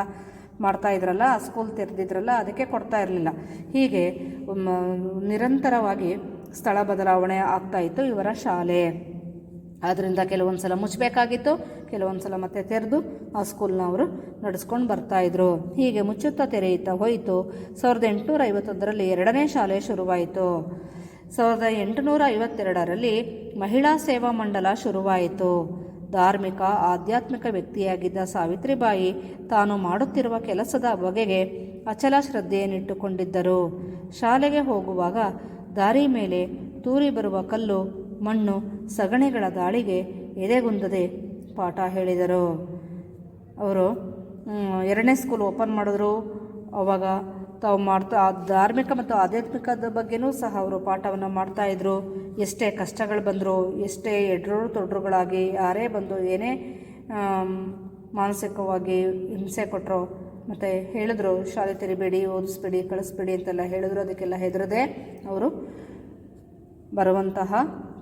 ಮಾಡ್ತಾ ಇದ್ರಲ್ಲ ಸ್ಕೂಲ್ ತೆರೆದಿದ್ರಲ್ಲ, ಅದಕ್ಕೆ ಕೊಡ್ತಾ ಇರಲಿಲ್ಲ. ಹೀಗೆ ನಿರಂತರವಾಗಿ ಸ್ಥಳ ಬದಲಾವಣೆ ಆಗ್ತಾ ಇತ್ತು ಇವರ ಶಾಲೆ. ಆದ್ದರಿಂದ ಕೆಲವೊಂದು ಸಲ ಮುಚ್ಚಬೇಕಾಗಿತ್ತು ಕೆಲವೊಂದು ಸಲ ಮತ್ತೆ ತೆರೆದು ಆ ಸ್ಕೂಲ್ನ ಅವರು ನಡೆಸ್ಕೊಂಡು ಬರ್ತಾಯಿದ್ರು ಹೀಗೆ ಮುಚ್ಚುತ್ತಾ ತೆರೆಯುತ್ತಾ ಹೋಯಿತು. ಸಾವಿರದ ಎಂಟುನೂರ ಐವತ್ತೊಂದರಲ್ಲಿ ಎರಡನೇ ಶಾಲೆ ಶುರುವಾಯಿತು. ಸಾವಿರದ ಎಂಟುನೂರ ಐವತ್ತೆರಡರಲ್ಲಿ ಮಹಿಳಾ ಸೇವಾ ಮಂಡಲ ಶುರುವಾಯಿತು. ಧಾರ್ಮಿಕ, ಆಧ್ಯಾತ್ಮಿಕ ವ್ಯಕ್ತಿಯಾಗಿದ್ದ ಸಾವಿತ್ರಿಬಾಯಿ ತಾನು ಮಾಡುತ್ತಿರುವ ಕೆಲಸದ ಬಗೆಗೆ ಅಚಲ ಶ್ರದ್ಧೆಯನ್ನಿಟ್ಟುಕೊಂಡಿದ್ದರು. ಶಾಲೆಗೆ ಹೋಗುವಾಗ ದಾರಿ ಮೇಲೆ ತೂರಿ ಬರುವ ಕಲ್ಲು, ಮಣ್ಣು ಸಗಣಿಗಳ ದಾಳಿಗೆ ಎದೆಗುಂದದೆ ಪಾಠ ಹೇಳಿದರು. ಅವರು ಎರಡನೇ ಸ್ಕೂಲ್ ಓಪನ್ ಮಾಡಿದ್ರು. ಅವಾಗ ತಾವು ಮಾಡ್ತಾ ಧಾರ್ಮಿಕ ಮತ್ತು ಆಧ್ಯಾತ್ಮಿಕದ ಬಗ್ಗೆನೂ ಸಹ ಅವರು ಪಾಠವನ್ನು ಮಾಡ್ತಾಯಿದ್ರು ಎಷ್ಟೇ ಕಷ್ಟಗಳು ಬಂದರು, ಎಷ್ಟೇ ಎಡ್ರು ತೊಡ್ರುಗಳಾಗಿ ಯಾರೇ ಬಂದು ಏನೇ ಮಾನಸಿಕವಾಗಿ ಹಿಂಸೆ ಕೊಟ್ಟರು ಮತ್ತು ಹೇಳಿದ್ರು, ಶಾಲೆ ತೆರಿಬೇಡಿ, ಓದಿಸ್ಬೇಡಿ, ಕಳಿಸ್ಬೇಡಿ ಅಂತೆಲ್ಲ ಹೇಳಿದ್ರು. ಅದಕ್ಕೆಲ್ಲ ಹೆದರದೆ ಅವರು ಬರುವಂತಹ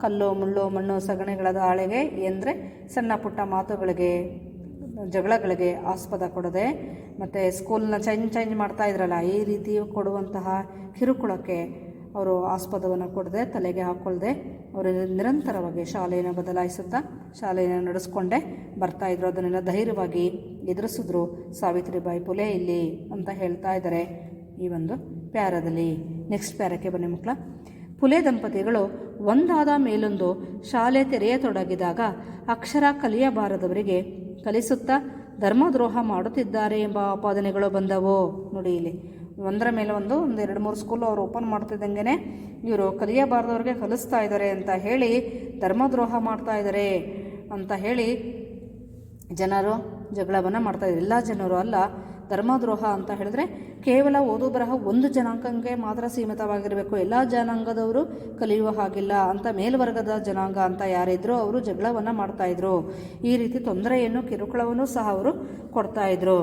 ಕಲ್ಲು ಮುಳ್ಳು ಮಣ್ಣು ಸಗಣಿಗಳ ದಾಳಿಗೆ ಎಂದರೆ ಸಣ್ಣ ಪುಟ್ಟ ಮಾತುಗಳಿಗೆ, ಜಗಳಗಳಿಗೆ ಆಸ್ಪದ ಕೊಡದೆ, ಮತ್ತು ಸ್ಕೂಲ್ನ ಚೇಂಜ್ ಚೇಂಜ್ ಮಾಡ್ತಾ ಇದ್ರಲ್ಲ, ಈ ರೀತಿ ಕೊಡುವಂತಹ ಕಿರುಕುಳಕ್ಕೆ ಅವರು ಆಸ್ಪದವನ್ನು ಕೊಡದೆ, ತಲೆಗೆ ಹಾಕ್ಕೊಳ್ಳದೆ ಅವರು ನಿರಂತರವಾಗಿ ಶಾಲೆಯನ್ನು ಬದಲಾಯಿಸುತ್ತಾ, ಶಾಲೆಯನ್ನು ನಡೆಸ್ಕೊಂಡೇ ಬರ್ತಾಯಿದ್ರು ಅದನ್ನೆಲ್ಲ ಧೈರ್ಯವಾಗಿ ಎದುರಿಸಿದ್ರು. ಸಾವಿತ್ರಿಬಾಯಿ ಪುಲೆ ಇಲ್ಲಿ ಅಂತ ಹೇಳ್ತಾ ಇದ್ದಾರೆ ಈ ಒಂದು ಪ್ಯಾರದಲ್ಲಿ. ನೆಕ್ಸ್ಟ್ ಪ್ಯಾರಕ್ಕೆ ಬನ್ನಿ ಮಕ್ಕಳ. ಪುಲೆ ದಂಪತಿಗಳು ಒಂದಾದ ಮೇಲೊಂದು ಶಾಲೆ ತೆರೆಯತೊಡಗಿದಾಗ ಅಕ್ಷರ ಕಲಿಯಬಾರದವರಿಗೆ ಕಲಿಸುತ್ತಾ ಧರ್ಮದ್ರೋಹ ಮಾಡುತ್ತಿದ್ದಾರೆ ಎಂಬ ಆಪಾದನೆಗಳು ಬಂದವು. ನೋಡಿ ಇಲ್ಲಿ, ಒಂದರ ಮೇಲೆ ಒಂದು ಒಂದು, ಎರಡು, ಮೂರು ಸ್ಕೂಲ್ ಅವರು ಓಪನ್ ಮಾಡ್ತಿದ್ದಂಗೆ ಇವರು ಕಲಿಯಬಾರದವ್ರಿಗೆ ಕಲಿಸ್ತಾ ಇದ್ದಾರೆ ಅಂತ ಹೇಳಿ ಧರ್ಮದ್ರೋಹ ಮಾಡ್ತಾ ಇದ್ದಾರೆ ಅಂತ ಹೇಳಿ ಜನರು ಜಗಳವನ್ನು ಮಾಡ್ತಾ ಇದ್ದಾರೆ. ಎಲ್ಲ ಜನರು ಅಲ್ಲ ಧರ್ಮದ್ರೋಹ ಅಂತ ಹೇಳಿದ್ರೆ ಕೇವಲ ಓದು ಬರಹ ಒಂದು ಜನಾಂಗಕ್ಕೆ ಮಾತ್ರ ಸೀಮಿತವಾಗಿರಬೇಕು. ಎಲ್ಲ ಜನಾಂಗದವರು ಕಲಿಯುವ ಹಾಗಿಲ್ಲ ಅಂತ ಮೇಲ್ವರ್ಗದ ಜನಾಂಗ ಅಂತ ಯಾರಿದ್ರು ಅವರು ಜಗಳವನ್ನು ಮಾಡ್ತಾಯಿದ್ರು ಈ ರೀತಿ ತೊಂದರೆಯನ್ನು, ಕಿರುಕುಳವನ್ನು ಸಹ ಅವರು ಕೊಡ್ತಾಯಿದ್ರು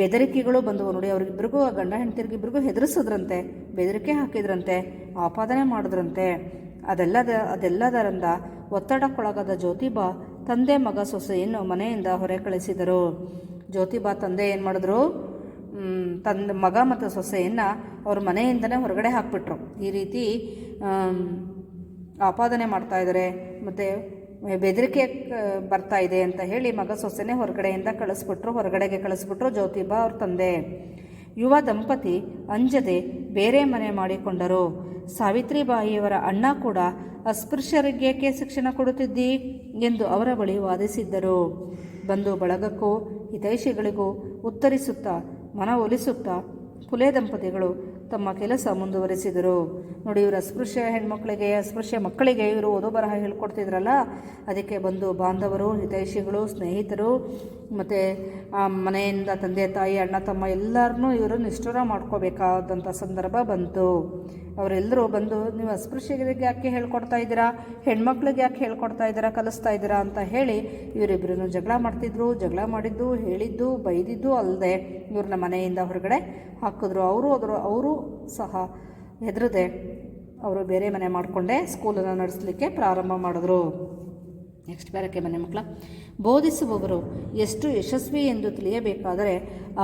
ಬೆದರಿಕೆಗಳು ಬಂದವು ನೋಡಿ, ಅವ್ರಿಗಿಬ್ರಿಗೂ ಗಂಡ ಹೆಂಡತಿರಿಗಿಬ್ರಿಗೂ ಹೆದರಿಸಿದ್ರಂತೆ, ಬೆದರಿಕೆ ಹಾಕಿದ್ರಂತೆ, ಆಪಾದನೆ ಮಾಡಿದ್ರಂತೆ. ಅದೆಲ್ಲದ, ಅದೆಲ್ಲದರಿಂದ ಒತ್ತಡಕ್ಕೊಳಗಾದ ಜ್ಯೋತಿಬಾ ತಂದೆ ಮಗ ಸೊಸೆಯನ್ನು ಮನೆಯಿಂದ ಹೊರೆ ಕಳಿಸಿದರು. ಜ್ಯೋತಿಬಾ ತಂದೆ ಏನು ಮಾಡಿದ್ರು? ತಂದ ಮಗ ಮತ್ತು ಸೊಸೆಯನ್ನು ಅವ್ರ ಮನೆಯಿಂದನೇ ಹೊರಗಡೆ ಹಾಕ್ಬಿಟ್ರು. ಈ ರೀತಿ ಆಪಾದನೆ ಮಾಡ್ತಾ ಇದ್ದಾರೆ ಮತ್ತು ಬೆದರಿಕೆ ಬರ್ತಾ ಇದೆ ಅಂತ ಹೇಳಿ ಮಗ ಸೊಸೆನೇ ಹೊರಗಡೆಯಿಂದ ಕಳಿಸ್ಬಿಟ್ರು, ಹೊರಗಡೆಗೆ ಕಳಿಸ್ಬಿಟ್ರು ಜ್ಯೋತಿಬಾ ಅವ್ರ ತಂದೆ. ಯುವ ದಂಪತಿ ಅಂಜದೆ ಬೇರೆ ಮನೆ ಮಾಡಿಕೊಂಡರು. ಸಾವಿತ್ರಿಬಾಯಿಯವರ ಅಣ್ಣ ಕೂಡ ಅಸ್ಪೃಶ್ಯರಿಗೇಕೆ ಶಿಕ್ಷಣ ಕೊಡುತ್ತಿದ್ದಿ? ಎಂದು ಅವರ ಬಳಿ ವಾದಿಸಿದ್ದರು. ಬಂಧು ಬಳಗಕ್ಕೂ ಹಿತೈಷಿಗಳಿಗೂ ಉತ್ತರಿಸುತ್ತಾ ಮನವೊಲಿಸುತ್ತಾ ಪುಲೆ ದಂಪತಿಗಳು ತಮ್ಮ ಕೆಲಸ ಮುಂದುವರಿಸಿದರು. ನೋಡಿ, ಇವರು ಅಸ್ಪೃಶ್ಯ ಹೆಣ್ಮಕ್ಳಿಗೆ, ಅಸ್ಪೃಶ್ಯ ಮಕ್ಕಳಿಗೆ ಇವರು ಓದೋ ಬರಹ ಹೇಳ್ಕೊಡ್ತಿದ್ರಲ್ಲ? ಅದಕ್ಕೆ ಬಂದು ಬಾಂಧವರು, ಹಿತೈಷಿಗಳು, ಸ್ನೇಹಿತರು, ಮತ್ತು ಮನೆಯಿಂದ ತಂದೆ, ತಾಯಿ, ಅಣ್ಣ, ತಮ್ಮ ಎಲ್ಲರನ್ನೂ ಇವರು ನಿಷ್ಠುರ ಮಾಡ್ಕೋಬೇಕಾದಂಥ ಸಂದರ್ಭ ಬಂತು. ಅವರೆಲ್ಲರೂ ಬಂದು, ನೀವು ಅಸ್ಪೃಶ್ಯರಿಗೆ ಯಾಕೆ ಹೇಳ್ಕೊಡ್ತಾ ಇದ್ದೀರಾ? ಹೆಣ್ಮಕ್ಳಿಗೆ ಯಾಕೆ ಹೇಳ್ಕೊಡ್ತಾ ಇದ್ದೀರಾ? ಕಲಿಸ್ತಾ ಇದ್ದೀರಾ? ಅಂತ ಹೇಳಿ ಇವರಿಬ್ಬರನ್ನು ಜಗಳ ಮಾಡ್ತಿದ್ರು. ಜಗಳ ಮಾಡಿದ್ದು, ಹೇಳಿದ್ದು, ಬೈದಿದ್ದು ಅಲ್ಲದೆ ಇವ್ರನ್ನ ಮನೆಯಿಂದ ಹೊರಗಡೆ ಹಾಕಿದ್ರು. ಅವರು ಅದ್ರ ಅವರು ಸಹ ಹೆದರದೆ ಅವರು ಬೇರೆ ಮನೆ ಮಾಡಿಕೊಂಡೇ, ಸ್ಕೂಲನ್ನು ನಡೆಸಲಿಕ್ಕೆ ಪ್ರಾರಂಭ ಮಾಡಿದ್ರು. ನೆಕ್ಸ್ಟ್ ಬೇರಕ್ಕೆ ಮನೆ ಮಕ್ಕಳ, ಬೋಧಿಸುವವರು ಎಷ್ಟು ಯಶಸ್ವಿ ಎಂದು ತಿಳಿಯಬೇಕಾದರೆ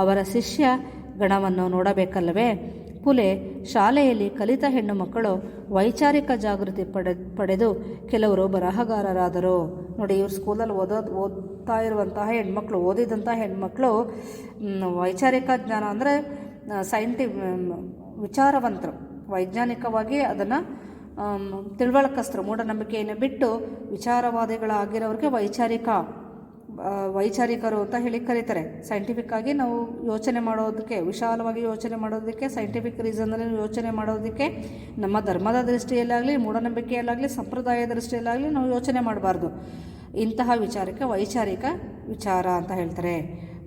ಅವರ ಶಿಷ್ಯ ಗಣವನ್ನು ನೋಡಬೇಕಲ್ಲವೇ? ಪುಲೆ ಶಾಲೆಯಲ್ಲಿ ಕಲಿತ ಹೆಣ್ಣು ಮಕ್ಕಳು ವೈಚಾರಿಕ ಜಾಗೃತಿ ಪಡೆ, ಪಡೆದು ಕೆಲವರು ಬರಹಗಾರರಾದರು. ನೋಡಿ, ಇವ್ರು ಸ್ಕೂಲಲ್ಲಿ ಓದೋದು ಓದ್ತಾ ಇರುವಂತಹ ಹೆಣ್ಮಕ್ಳು ಓದಿದಂಥ ಹೆಣ್ಮಕ್ಳು ವೈಚಾರಿಕ ಜ್ಞಾನ ಅಂದರೆ ಸೈಂಟಿ ವಿಚಾರವಂತರು, ವೈಜ್ಞಾನಿಕವಾಗಿ ಅದನ್ನು ತಿಳುವಳಕಸ್ತರು, ಮೂಢನಂಬಿಕೆಯನ್ನು ಬಿಟ್ಟು ವಿಚಾರವಾದಿಗಳಾಗಿರೋರಿಗೆ ವೈಚಾರಿಕ ವೈಚಾರಿಕರು ಅಂತ ಹೇಳಿ ಕರೀತಾರೆ. ಸೈಂಟಿಫಿಕ್ ಆಗಿ ನಾವು ಯೋಚನೆ ಮಾಡೋದಕ್ಕೆ, ವಿಶಾಲವಾಗಿ ಯೋಚನೆ ಮಾಡೋದಕ್ಕೆ ಸೈಂಟಿಫಿಕ್ ರೀಸನ್ನಲ್ಲಿ ಯೋಚನೆ ಮಾಡೋದಕ್ಕೆ, ನಮ್ಮ ಧರ್ಮದ ದೃಷ್ಟಿಯಲ್ಲಾಗಲಿ, ಮೂಢನಂಬಿಕೆಯಲ್ಲಾಗಲಿ ಸಂಪ್ರದಾಯ ದೃಷ್ಟಿಯಲ್ಲಾಗಲಿ ನಾವು ಯೋಚನೆ ಮಾಡಬಾರ್ದು. ಇಂತಹ ವಿಚಾರಕ್ಕೆ ವೈಚಾರಿಕ ವಿಚಾರ ಅಂತ ಹೇಳ್ತಾರೆ.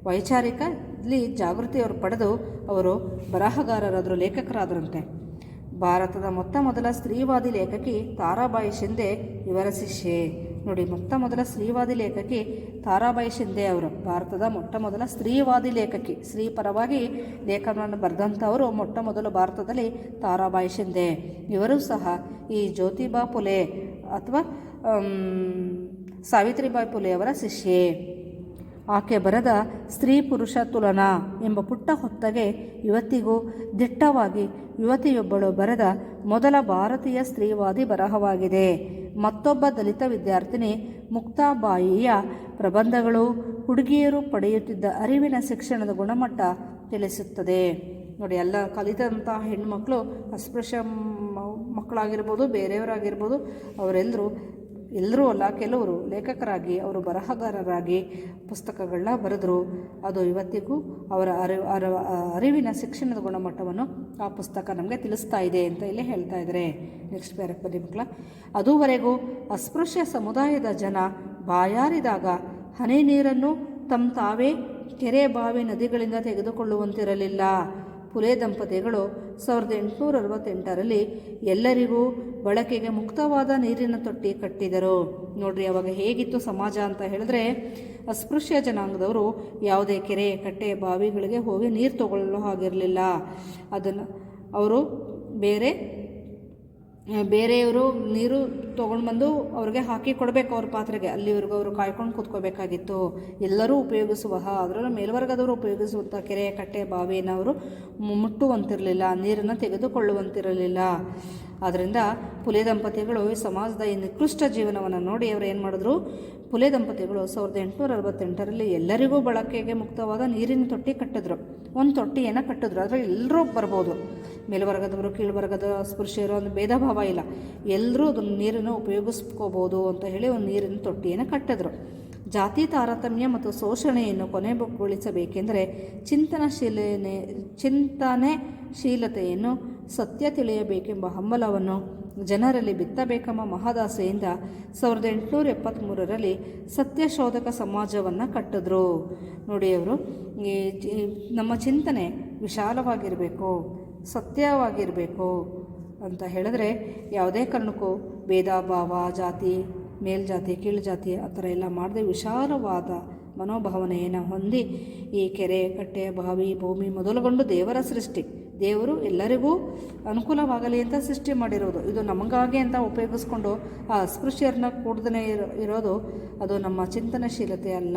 ವೈಚಾರಿಕದಲ್ಲಿ ಜಾಗೃತಿಯವರು ಪಡೆದು ಅವರು ಬರಹಗಾರರಾದರು, ಲೇಖಕರಾದರಂತೆ. ಭಾರತದ ಮೊತ್ತ ಮೊದಲ ಸ್ತ್ರೀವಾದಿ ಲೇಖಕಿ ತಾರಾಬಾಯಿ ಶಿಂದೆ ಇವರ ಶಿಷ್ಯೆ. ನೋಡಿ, ಮೊತ್ತ ಮೊದಲ ಸ್ತ್ರೀವಾದಿ ಲೇಖಕಿ ತಾರಾಬಾಯಿ ಶಿಂದೆ ಅವರು. ಭಾರತದ ಮೊಟ್ಟ ಮೊದಲ ಸ್ತ್ರೀವಾದಿ ಲೇಖಕಿ. ಸ್ತ್ರೀ ಪರವಾಗಿ ಲೇಖನವನ್ನು ಬರೆದಂಥವರು ಮೊಟ್ಟ ಮೊದಲು ಭಾರತದಲ್ಲಿ ತಾರಾಬಾಯಿ ಶಿಂದೆ. ಇವರು ಸಹ ಈ ಜ್ಯೋತಿಬಾ ಫುಲೆ ಅಥವಾ ಸಾವಿತ್ರಿಬಾಯಿ ಫುಲೆ ಅವರ ಶಿಷ್ಯೆ. ಆಕೆ ಬರೆದ ಸ್ತ್ರೀ ಪುರುಷ ತುಲನ ಎಂಬ ಪುಟ್ಟ ಹೊತ್ತಗೆ ಯುವತಿಗೂ ದಿಟ್ಟವಾಗಿ ಯುವತಿಯೊಬ್ಬಳು ಬರೆದ ಮೊದಲ ಭಾರತೀಯ ಸ್ತ್ರೀವಾದಿ ಬರಹವಾಗಿದೆ. ಮತ್ತೊಬ್ಬ ದಲಿತ ವಿದ್ಯಾರ್ಥಿನಿ ಮುಕ್ತಾಬಾಯಿಯ ಪ್ರಬಂಧಗಳು ಹುಡುಗಿಯರು ಪಡೆಯುತ್ತಿದ್ದ ಅರಿವಿನ ಶಿಕ್ಷಣದ ಗುಣಮಟ್ಟ ತಿಳಿಸುತ್ತದೆ. ನೋಡಿ, ಎಲ್ಲ ಕಲಿತಂಥ ಹೆಣ್ಮಕ್ಳು ಅಸ್ಪೃಶ್ಯ ಮಕ್ಕಳಾಗಿರ್ಬೋದು, ಬೇರೆಯವರಾಗಿರ್ಬೋದು, ಅವರೆಲ್ಲರೂ ಎಲ್ಲರೂ ಅಲ್ಲ, ಕೆಲವರು ಲೇಖಕರಾಗಿ, ಅವರು ಬರಹಗಾರರಾಗಿ ಪುಸ್ತಕಗಳನ್ನ ಬರೆದರು. ಅದು ಇವತ್ತಿಗೂ ಅವರ ಅರಿವು ಅರ- ಅರಿವಿನ ಶಿಕ್ಷಣದ ಗುಣಮಟ್ಟವನ್ನು ಆ ಪುಸ್ತಕ ನಮಗೆ ತಿಳಿಸ್ತಾ ಇದೆ ಅಂತ ಇಲ್ಲಿ ಹೇಳ್ತಾ ಇದ್ದಾರೆ. ನೆಕ್ಸ್ಟ್ ಬನ್ನಿ ಮಕ್ಕಳ, ಅದುವರೆಗೂ ಅಸ್ಪೃಶ್ಯ ಸಮುದಾಯದ ಜನ ಬಾಯಾರಿದಾಗ ಹನಿ ನೀರನ್ನು ತಮ್ಮ ತಾವೇ ಕೆರೆ ಬಾವಿ ನದಿಗಳಿಂದ ತೆಗೆದುಕೊಳ್ಳುವಂತಿರಲಿಲ್ಲ. ಪುಲೆ ದಂಪತಿಗಳು ಸಾವಿರದ ಎಂಟುನೂರ ಅರವತ್ತೆಂಟರಲ್ಲಿ ಎಲ್ಲರಿಗೂ ಬಳಕೆಗೆ ಮುಕ್ತವಾದ ನೀರಿನ ತೊಟ್ಟಿ ಕಟ್ಟಿದರು. ನೋಡ್ರಿ, ಅವಾಗ ಹೇಗಿತ್ತು ಸಮಾಜ ಅಂತ ಹೇಳಿದ್ರೆ, ಅಸ್ಪೃಶ್ಯ ಜನಾಂಗದವರು ಯಾವುದೇ ಕೆರೆ, ಕಟ್ಟೆ, ಬಾವಿಗಳಿಗೆ ಹೋಗಿ ನೀರು ತಗೊಳ್ಳೋ ಹಾಗಿರಲಿಲ್ಲ. ಅದನ್ನು ಅವರು ಬೇರೆ ಬೇರೆಯವರು ನೀರು ತೊಗೊಂಡು ಬಂದು ಅವ್ರಿಗೆ ಹಾಕಿ ಕೊಡಬೇಕು ಅವ್ರ ಪಾತ್ರೆಗೆ. ಅಲ್ಲಿವರೆಗೂ ಅವರು ಕಾಯ್ಕೊಂಡು ಕೂತ್ಕೋಬೇಕಾಗಿತ್ತು. ಎಲ್ಲರೂ ಉಪಯೋಗಿಸುವ ಅದರಲ್ಲೂ ಮೇಲ್ವರ್ಗದವರು ಉಪಯೋಗಿಸುವಂಥ ಕೆರೆ, ಕಟ್ಟೆ ಬಾವಿಯನ್ನು ಅವರು ಮುಟ್ಟುವಂತಿರಲಿಲ್ಲ. ನೀರನ್ನು ತೆಗೆದುಕೊಳ್ಳುವಂತಿರಲಿಲ್ಲ. ಆದ್ದರಿಂದ ಪುಲೆ ದಂಪತಿಗಳು ಸಮಾಜದ ಈ ನಿಕೃಷ್ಟ ಜೀವನವನ್ನು ನೋಡಿ ಅವರು ಏನು ಮಾಡಿದ್ರು? ಪುಲೆ ದಂಪತಿಗಳು ಸಾವಿರದ ಎಂಟುನೂರ ಅರವತ್ತೆಂಟರಲ್ಲಿ ಎಲ್ಲರಿಗೂ ಬಳಕೆಗೆ ಮುಕ್ತವಾದ ನೀರಿನ ತೊಟ್ಟಿ ಕಟ್ಟಿದ್ರು. ಒಂದು ತೊಟ್ಟಿಯನ್ನು ಕಟ್ಟಿದ್ರು. ಆದರೆ ಎಲ್ಲರೂ ಬರ್ಬೋದು. ಮೇಲ್ವರ್ಗದವರು, ಕೀಳ್ವರ್ಗದ ಇರೋ ಒಂದು ಭೇದ ಭಾವ ಇಲ್ಲ. ಎಲ್ಲರೂ ಅದನ್ನು ನೀರನ್ನು ಉಪಯೋಗಿಸ್ಕೋಬೋದು ಅಂತ ಹೇಳಿ ಒಂದು ನೀರಿನ ತೊಟ್ಟಿಯನ್ನು ಕಟ್ಟಿದ್ರು. ಜಾತಿ ತಾರತಮ್ಯ ಮತ್ತು ಶೋಷಣೆಯನ್ನು ಕೊನೆಗೊಳಿಸಬೇಕೆಂದರೆ ಚಿಂತನಶೀಲನೆ ಶೀಲತೆಯನ್ನು ಸತ್ಯ ತಿಳಿಯಬೇಕೆಂಬ ಹಂಬಲವನ್ನು ಜನರಲ್ಲಿ ಬಿತ್ತಬೇಕೆಂಬ ಮಹಾದಾಸೆಯಿಂದ ಸಾವಿರದ ಎಂಟುನೂರ ಎಪ್ಪತ್ತ್ಮೂರರಲ್ಲಿ ಸತ್ಯಶೋಧಕ ಸಮಾಜವನ್ನು ಕಟ್ಟಿದ್ರು. ನೋಡಿ ಅವರು ನಮ್ಮ ಚಿಂತನೆ ವಿಶಾಲವಾಗಿರಬೇಕು. ಸತ್ಯವಾಗಿರಬೇಕು ಅಂತ ಹೇಳಿದ್ರೆ ಯಾವುದೇ ಕಾರಣಕ್ಕೂ ಭೇದ, ಭಾವ, ಜಾತಿ, ಮೇಲ್ಜಾತಿ, ಕೀಳ್ಜಾತಿ ಆ ಥರ ಎಲ್ಲ ಮಾಡದೆ ವಿಶಾಲವಾದ ಮನೋಭಾವನೆಯನ್ನು ಹೊಂದಿ ಈ ಕೆರೆ, ಕಟ್ಟೆ, ಬಾವಿ, ಭೂಮಿ ಮೊದಲುಗೊಂಡು ದೇವರ ಸೃಷ್ಟಿ. ದೇವರು ಎಲ್ಲರಿಗೂ ಅನುಕೂಲವಾಗಲಿ ಅಂತ ಸೃಷ್ಟಿ ಮಾಡಿರೋದು. ಇದು ನಮಗಾಗಿ ಅಂತ ಉಪಯೋಗಿಸ್ಕೊಂಡು ಆ ಅಸ್ಪೃಶ್ಯರನ್ನ ಕೂಡದೇ ಇರೋ ಇರೋದು ಅದು ನಮ್ಮ ಚಿಂತನಶೀಲತೆ ಅಲ್ಲ.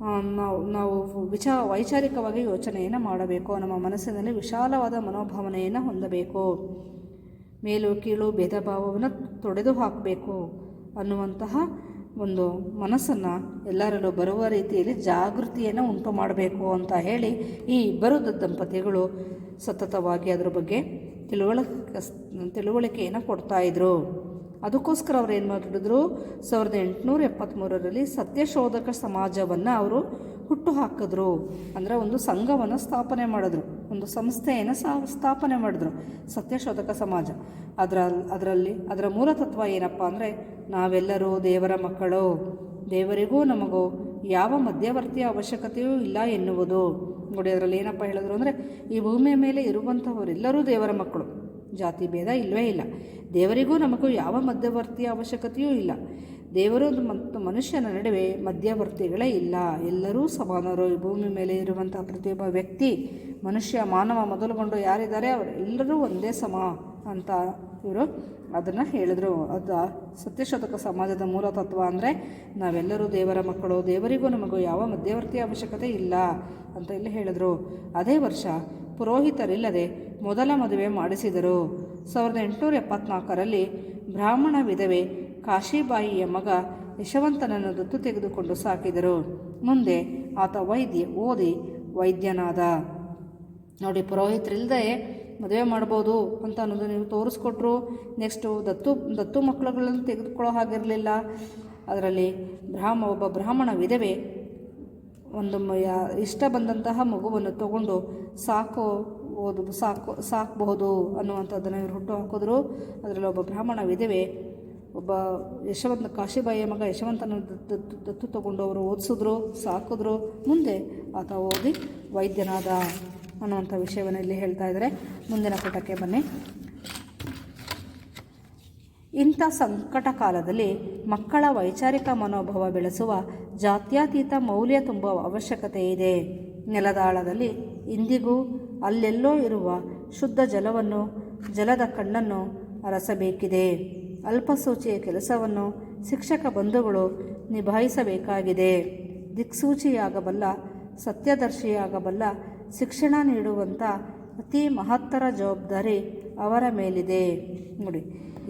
ನಾವು ನಾವು ವಿಚಾ ವೈಚಾರಿಕವಾಗಿ ಯೋಚನೆಯನ್ನು ಮಾಡಬೇಕು. ನಮ್ಮ ಮನಸ್ಸಿನಲ್ಲಿ ವಿಶಾಲವಾದ ಮನೋಭಾವನೆಯನ್ನು ಹೊಂದಬೇಕು. ಮೇಲು, ಕೀಳು, ಭೇದ ಭಾವವನ್ನು ತೊಡೆದು ಹಾಕಬೇಕು ಅನ್ನುವಂತಹ ಒಂದು ಮನಸ್ಸನ್ನು ಎಲ್ಲರಲ್ಲೂ ಬರುವ ರೀತಿಯಲ್ಲಿ ಜಾಗೃತಿಯನ್ನು ಉಂಟು ಮಾಡಬೇಕು ಅಂತ ಹೇಳಿ ಈ ಇಬ್ಬರು ದಂಪತಿಗಳು ಸತತವಾಗಿ ಅದರ ಬಗ್ಗೆ ತಿಳುವಳಿಕೆ ತಿಳುವಳಿಕೆಯನ್ನು ಕೊಡ್ತಾಯಿದ್ರು ಅದಕ್ಕೋಸ್ಕರ ಅವ್ರು ಏನು ಮಾಡಿದ್ರು ಸಾವಿರದ ಎಂಟುನೂರ ಎಪ್ಪತ್ತ್ಮೂರರಲ್ಲಿ ಸತ್ಯಶೋಧಕ ಸಮಾಜವನ್ನು ಅವರು ಹುಟ್ಟು ಹಾಕಿದ್ರು ಅಂದರೆ ಒಂದು ಸಂಘವನ್ನು ಸ್ಥಾಪನೆ ಮಾಡಿದ್ರು. ಒಂದು ಸಂಸ್ಥೆಯನ್ನು ಸ್ಥಾಪನೆ ಮಾಡಿದ್ರು ಸತ್ಯಶೋಧಕ ಸಮಾಜ. ಅದರ ಅದರಲ್ಲಿ, ಅದರ ಮೂಲ ತತ್ವ ಏನಪ್ಪ ಅಂದರೆ ನಾವೆಲ್ಲರೂ ದೇವರ ಮಕ್ಕಳು. ದೇವರಿಗೂ ನಮಗೂ ಯಾವ ಮಧ್ಯವರ್ತಿಯ ಅವಶ್ಯಕತೆಯೂ ಇಲ್ಲ ಎನ್ನುವುದು. ನೋಡಿ ಅದರಲ್ಲಿ ಏನಪ್ಪ ಹೇಳಿದ್ರು ಅಂದರೆ ಈ ಭೂಮಿಯ ಮೇಲೆ ಇರುವಂಥವರೆಲ್ಲರೂ ದೇವರ ಮಕ್ಕಳು. ಜಾತಿ ಭೇದ ಇಲ್ಲವೇ ಇಲ್ಲ. ದೇವರಿಗೂ ನಮಗೂ ಯಾವ ಮಧ್ಯವರ್ತಿಯ ಅವಶ್ಯಕತೆಯೂ ಇಲ್ಲ. ದೇವರು ಮತ್ತು ಮನುಷ್ಯನ ನಡುವೆ ಮಧ್ಯವರ್ತಿಗಳೇ ಇಲ್ಲ. ಎಲ್ಲರೂ ಸಮಾನರು. ಈ ಭೂಮಿ ಮೇಲೆ ಇರುವಂಥ ಪ್ರತಿಯೊಬ್ಬ ವ್ಯಕ್ತಿ, ಮನುಷ್ಯ, ಮಾನವ ಮೊದಲುಗೊಂಡು ಯಾರಿದ್ದಾರೆ ಅವರೆಲ್ಲರೂ ಒಂದೇ ಸಮ ಅಂತ ಇವರು ಅದನ್ನು ಹೇಳಿದರು. ಅದು ಸತ್ಯಶೋಧಕ ಸಮಾಜದ ಮೂಲ ತತ್ವ ಅಂದರೆ ನಾವೆಲ್ಲರೂ ದೇವರ ಮಕ್ಕಳು. ದೇವರಿಗೂ ನಮಗೂ ಯಾವ ಮಧ್ಯವರ್ತಿಯ ಅವಶ್ಯಕತೆ ಇಲ್ಲ ಅಂತ ಇಲ್ಲಿ ಹೇಳಿದರು. ಅದೇ ವರ್ಷ ಪುರೋಹಿತರಿಲ್ಲದೆ ಮೊದಲ ಮದುವೆ ಮಾಡಿಸಿದರು. ಸಾವಿರದ ಎಂಟುನೂರ ಎಪ್ಪತ್ನಾಲ್ಕರಲ್ಲಿ ಬ್ರಾಹ್ಮಣ ವಿಧವೆ ಕಾಶಿಬಾಯಿಯ ಮಗ ಯಶವಂತನನ್ನು ದತ್ತು ತೆಗೆದುಕೊಂಡು ಸಾಕಿದರು. ಮುಂದೆ ಆತ ವೈದ್ಯ ಓದಿ ವೈದ್ಯನಾದ. ನೋಡಿ, ಪುರೋಹಿತರಿಲ್ಲದೆ ಮದುವೆ ಮಾಡ್ಬೋದು ಅಂತ ಅನ್ನೋದು ನೀವು ತೋರಿಸ್ಕೊಟ್ರು, ನೆಕ್ಸ್ಟು ದತ್ತು ದತ್ತು ಮಕ್ಕಳುಗಳನ್ನು ತೆಗೆದುಕೊಳ್ಳೋ ಹಾಗಿರಲಿಲ್ಲ. ಅದರಲ್ಲಿ ಬ್ರಾಹ್ಮ, ಒಬ್ಬ ಬ್ರಾಹ್ಮಣ ವಿಧವೆ ಒಂದು ಇಷ್ಟ ಬಂದಂತಹ ಮಗುವನ್ನು ತಗೊಂಡು ಸಾಕು ಓದು, ಸಾಕು, ಸಾಕಬಹುದು ಅನ್ನುವಂಥದ್ದನ್ನು ಇವರು ಹುಟ್ಟು ಹಾಕಿದ್ರು. ಅದರಲ್ಲಿ ಒಬ್ಬ ಬ್ರಾಹ್ಮಣ ವಿಧವೆ ಒಬ್ಬ ಯಶವಂತ, ಕಾಶಿಬಾಯಿಯ ಮಗ ಯಶವಂತನ ದತ್ತು ದತ್ತು ತಗೊಂಡು ಅವರು ಓದಿಸಿದ್ರು, ಸಾಕಿದ್ರು. ಮುಂದೆ ಆತ ಓದಿ ವೈದ್ಯನಾದ ಅನ್ನುವಂಥ ವಿಷಯವನ್ನು ಇಲ್ಲಿ ಹೇಳ್ತಾ ಇದ್ದಾರೆ. ಮುಂದಿನ ಪುಟಕ್ಕೆ ಬನ್ನಿ. ಇಂಥ ಸಂಕಟ ಕಾಲದಲ್ಲಿ ಮಕ್ಕಳ ವೈಚಾರಿಕ ಮನೋಭಾವ ಬೆಳೆಸುವ ಜಾತ್ಯಾತೀತ ಮೌಲ್ಯ ತುಂಬುವ ಅವಶ್ಯಕತೆ ಇದೆ. ನೆಲದಾಳದಲ್ಲಿ ಇಂದಿಗೂ ಅಲ್ಲೆಲ್ಲೋ ಇರುವ ಶುದ್ಧ ಜಲವನ್ನು, ಜಲದ ಕಣ್ಣನ್ನು ಅರಸಬೇಕಿದೆ. ಅಲ್ಪಸೂಚಿಯ ಕೆಲಸವನ್ನು ಶಿಕ್ಷಕ ಬಂಧುಗಳು ನಿಭಾಯಿಸಬೇಕಾಗಿದೆ. ದಿಕ್ಸೂಚಿಯಾಗಬಲ್ಲ, ಸತ್ಯದರ್ಶಿಯಾಗಬಲ್ಲ ಶಿಕ್ಷಣ ನೀಡುವಂಥ ಅತಿ ಮಹತ್ತರ ಜವಾಬ್ದಾರಿ ಅವರ ಮೇಲಿದೆ. ನೋಡಿ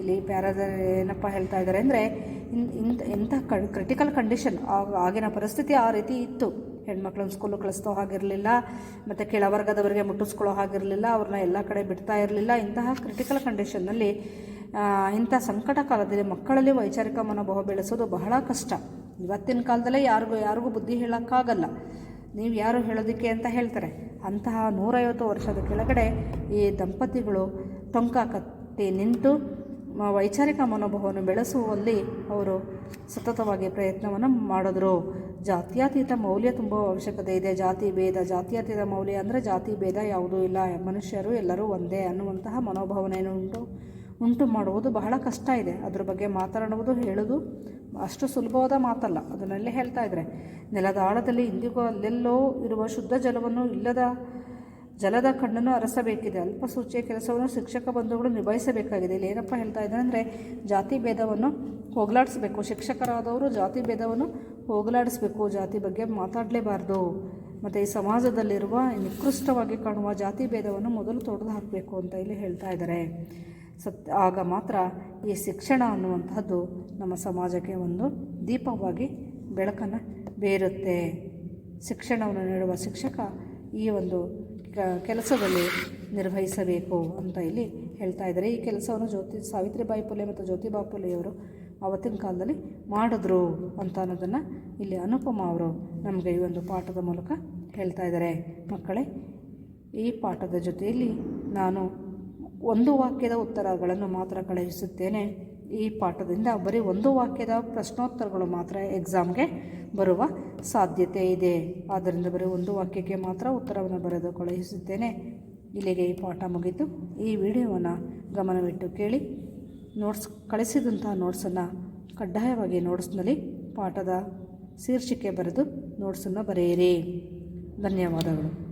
ಇಲ್ಲಿ ಪ್ಯಾರಾದ ಏನಪ್ಪ ಹೇಳ್ತಾ ಇದ್ದಾರೆ ಅಂದರೆ ಇಂಥ ಇಂಥ ಕ್ರಿಟಿಕಲ್ ಕಂಡೀಷನ್ ಆಗಿನ ಪರಿಸ್ಥಿತಿ ಆ ರೀತಿ ಇತ್ತು. ಹೆಣ್ಮಕ್ಳನ್ನ ಸ್ಕೂಲು ಕಳಿಸ್ತೋ ಹಾಗಿರಲಿಲ್ಲ, ಮತ್ತು ಕೆಳವರ್ಗದವರಿಗೆ ಮುಟ್ಟಿಸ್ಕೊಳ್ಳೋ ಹಾಗಿರಲಿಲ್ಲ, ಅವ್ರನ್ನ ಎಲ್ಲ ಕಡೆ ಬಿಡ್ತಾ ಇರಲಿಲ್ಲ. ಇಂತಹ ಕ್ರಿಟಿಕಲ್ ಕಂಡೀಷನ್ನಲ್ಲಿ ಇಂಥ ಸಂಕಟ ಕಾಲದಲ್ಲಿ ಮಕ್ಕಳಲ್ಲಿ ವೈಚಾರಿಕ ಮನೋಭಾವ ಬೆಳೆಸೋದು ಬಹಳ ಕಷ್ಟ. ಇವತ್ತಿನ ಕಾಲದಲ್ಲೇ ಯಾರಿಗೂ ಯಾರಿಗೂ ಬುದ್ಧಿ ಹೇಳೋಕ್ಕಾಗಲ್ಲ. ನೀವು ಯಾರು ಹೇಳೋದಕ್ಕೆ ಅಂತ ಹೇಳ್ತಾರೆ. ಅಂತಹ ನೂರೈವತ್ತು ವರ್ಷದ ಕೆಳಗಡೆ ಈ ದಂಪತಿಗಳು ಟೊಂಕ ಕತ್ತಿ ನಿಂತು ವೈಚಾರಿಕ ಮನೋಭಾವವನ್ನು ಬೆಳೆಸುವಲ್ಲಿ ಅವರು ಸತತವಾಗಿ ಪ್ರಯತ್ನವನ್ನು ಮಾಡಿದ್ರು. ಜಾತ್ಯತೀತ ಮೌಲ್ಯ ತುಂಬ ಅವಶ್ಯಕತೆ ಇದೆ. ಜಾತಿ ಭೇದ, ಜಾತ್ಯತೀತ ಮೌಲ್ಯ ಅಂದರೆ ಜಾತಿ ಭೇದ ಯಾವುದೂ ಇಲ್ಲ. ಮನುಷ್ಯರು ಎಲ್ಲರೂ ಒಂದೇ ಅನ್ನುವಂತಹ ಮನೋಭಾವನೆಯನ್ನು ಉಂಟು ಉಂಟು ಮಾಡುವುದು ಬಹಳ ಕಷ್ಟ ಇದೆ. ಅದ್ರ ಬಗ್ಗೆ ಮಾತನಾಡುವುದು ಹೇಳೋದು ಅಷ್ಟು ಸುಲಭವಾದ ಮಾತಲ್ಲ. ಅದನ್ನೆಲ್ಲೇ ಹೇಳ್ತಾ ಇದ್ದಾರೆ ನೆಲದ ಆಳದಲ್ಲಿ ಇಂದಿಗೂ ಅಲ್ಲೆಲ್ಲೋ ಇರುವ ಶುದ್ಧ ಜಲವನ್ನು ಇಲ್ಲದ ಜಲದ ಕಣ್ಣನ್ನು ಅರಸಬೇಕಿದೆ. ಅಲ್ಪಸೂಚಿಯ ಕೆಲಸವನ್ನು ಶಿಕ್ಷಕ ಬಂಧುಗಳು ನಿಭಾಯಿಸಬೇಕಾಗಿದೆ. ಇಲ್ಲಿ ಏನಪ್ಪ ಹೇಳ್ತಾ ಇದ್ದಾರೆ ಅಂದರೆ ಜಾತಿ ಭೇದವನ್ನು ಹೋಗಲಾಡಿಸ್ಬೇಕು. ಶಿಕ್ಷಕರಾದವರು ಜಾತಿ ಭೇದವನ್ನು ಹೋಗಲಾಡಿಸ್ಬೇಕು. ಜಾತಿ ಬಗ್ಗೆ ಮಾತಾಡಲೇಬಾರ್ದು. ಮತ್ತು ಈ ಸಮಾಜದಲ್ಲಿರುವ ನಿಕೃಷ್ಟವಾಗಿ ಕಾಣುವ ಜಾತಿ ಭೇದವನ್ನು ಮೊದಲು ತೊಡೆದು ಹಾಕಬೇಕು ಅಂತ ಇಲ್ಲಿ ಹೇಳ್ತಾ ಇದ್ದಾರೆ. ಸತ್, ಆಗ ಮಾತ್ರ ಈ ಶಿಕ್ಷಣ ಅನ್ನುವಂಥದ್ದು ನಮ್ಮ ಸಮಾಜಕ್ಕೆ ಒಂದು ದೀಪವಾಗಿ ಬೆಳಕನ್ನು ಬೇರುತ್ತೆ. ಶಿಕ್ಷಣವನ್ನು ನೀಡುವ ಶಿಕ್ಷಕ ಈ ಒಂದು ಕೆಲಸದಲ್ಲಿ ನಿರ್ವಹಿಸಬೇಕು ಅಂತ ಇಲ್ಲಿ ಹೇಳ್ತಾ ಇದ್ದಾರೆ. ಈ ಕೆಲಸವನ್ನು ಜ್ಯೋತಿ ಸಾವಿತ್ರಿಬಾಯಿ ಪುಲೆ ಮತ್ತು ಜ್ಯೋತಿಬಾ ಪುಲೆಯವರು ಆವತ್ತಿನ ಕಾಲದಲ್ಲಿ ಮಾಡಿದ್ರು ಅಂತ ಅನ್ನೋದನ್ನು ಇಲ್ಲಿ ಅನುಪಮ ಅವರು ನಮಗೆ ಈ ಒಂದು ಪಾಠದ ಮೂಲಕ ಹೇಳ್ತಾ ಇದ್ದಾರೆ. ಮಕ್ಕಳೇ, ಈ ಪಾಠದ ಜೊತೆಯಲ್ಲಿ ನಾನು ಒಂದು ವಾಕ್ಯದ ಉತ್ತರಗಳನ್ನು ಮಾತ್ರ ಕಳುಹಿಸುತ್ತೇನೆ. ಈ ಪಾಠದಿಂದ ಬರೀ ಒಂದು ವಾಕ್ಯದ ಪ್ರಶ್ನೋತ್ತರಗಳು ಮಾತ್ರ ಎಕ್ಸಾಮ್ಗೆ ಬರುವ ಸಾಧ್ಯತೆ ಇದೆ. ಆದ್ದರಿಂದ ಬರೀ ಒಂದು ವಾಕ್ಯಕ್ಕೆ ಮಾತ್ರ ಉತ್ತರವನ್ನು ಬರೆದು ಕಳುಹಿಸುತ್ತೇನೆ. ಇಲ್ಲಿಗೆ ಈ ಪಾಠ ಮುಗಿತು. ಈ ವಿಡಿಯೋವನ್ನು ಗಮನವಿಟ್ಟು ಕೇಳಿ, ನೋಟ್ಸ್ ಕಳಿಸಿದಂಥ ನೋಟ್ಸನ್ನು ಕಡ್ಡಾಯವಾಗಿ ನೋಟ್ಸ್ನಲ್ಲಿ ಪಾಠದ ಶೀರ್ಷಿಕೆ ಬರೆದು ನೋಟ್ಸನ್ನು ಬರೆಯಿರಿ. ಧನ್ಯವಾದಗಳು.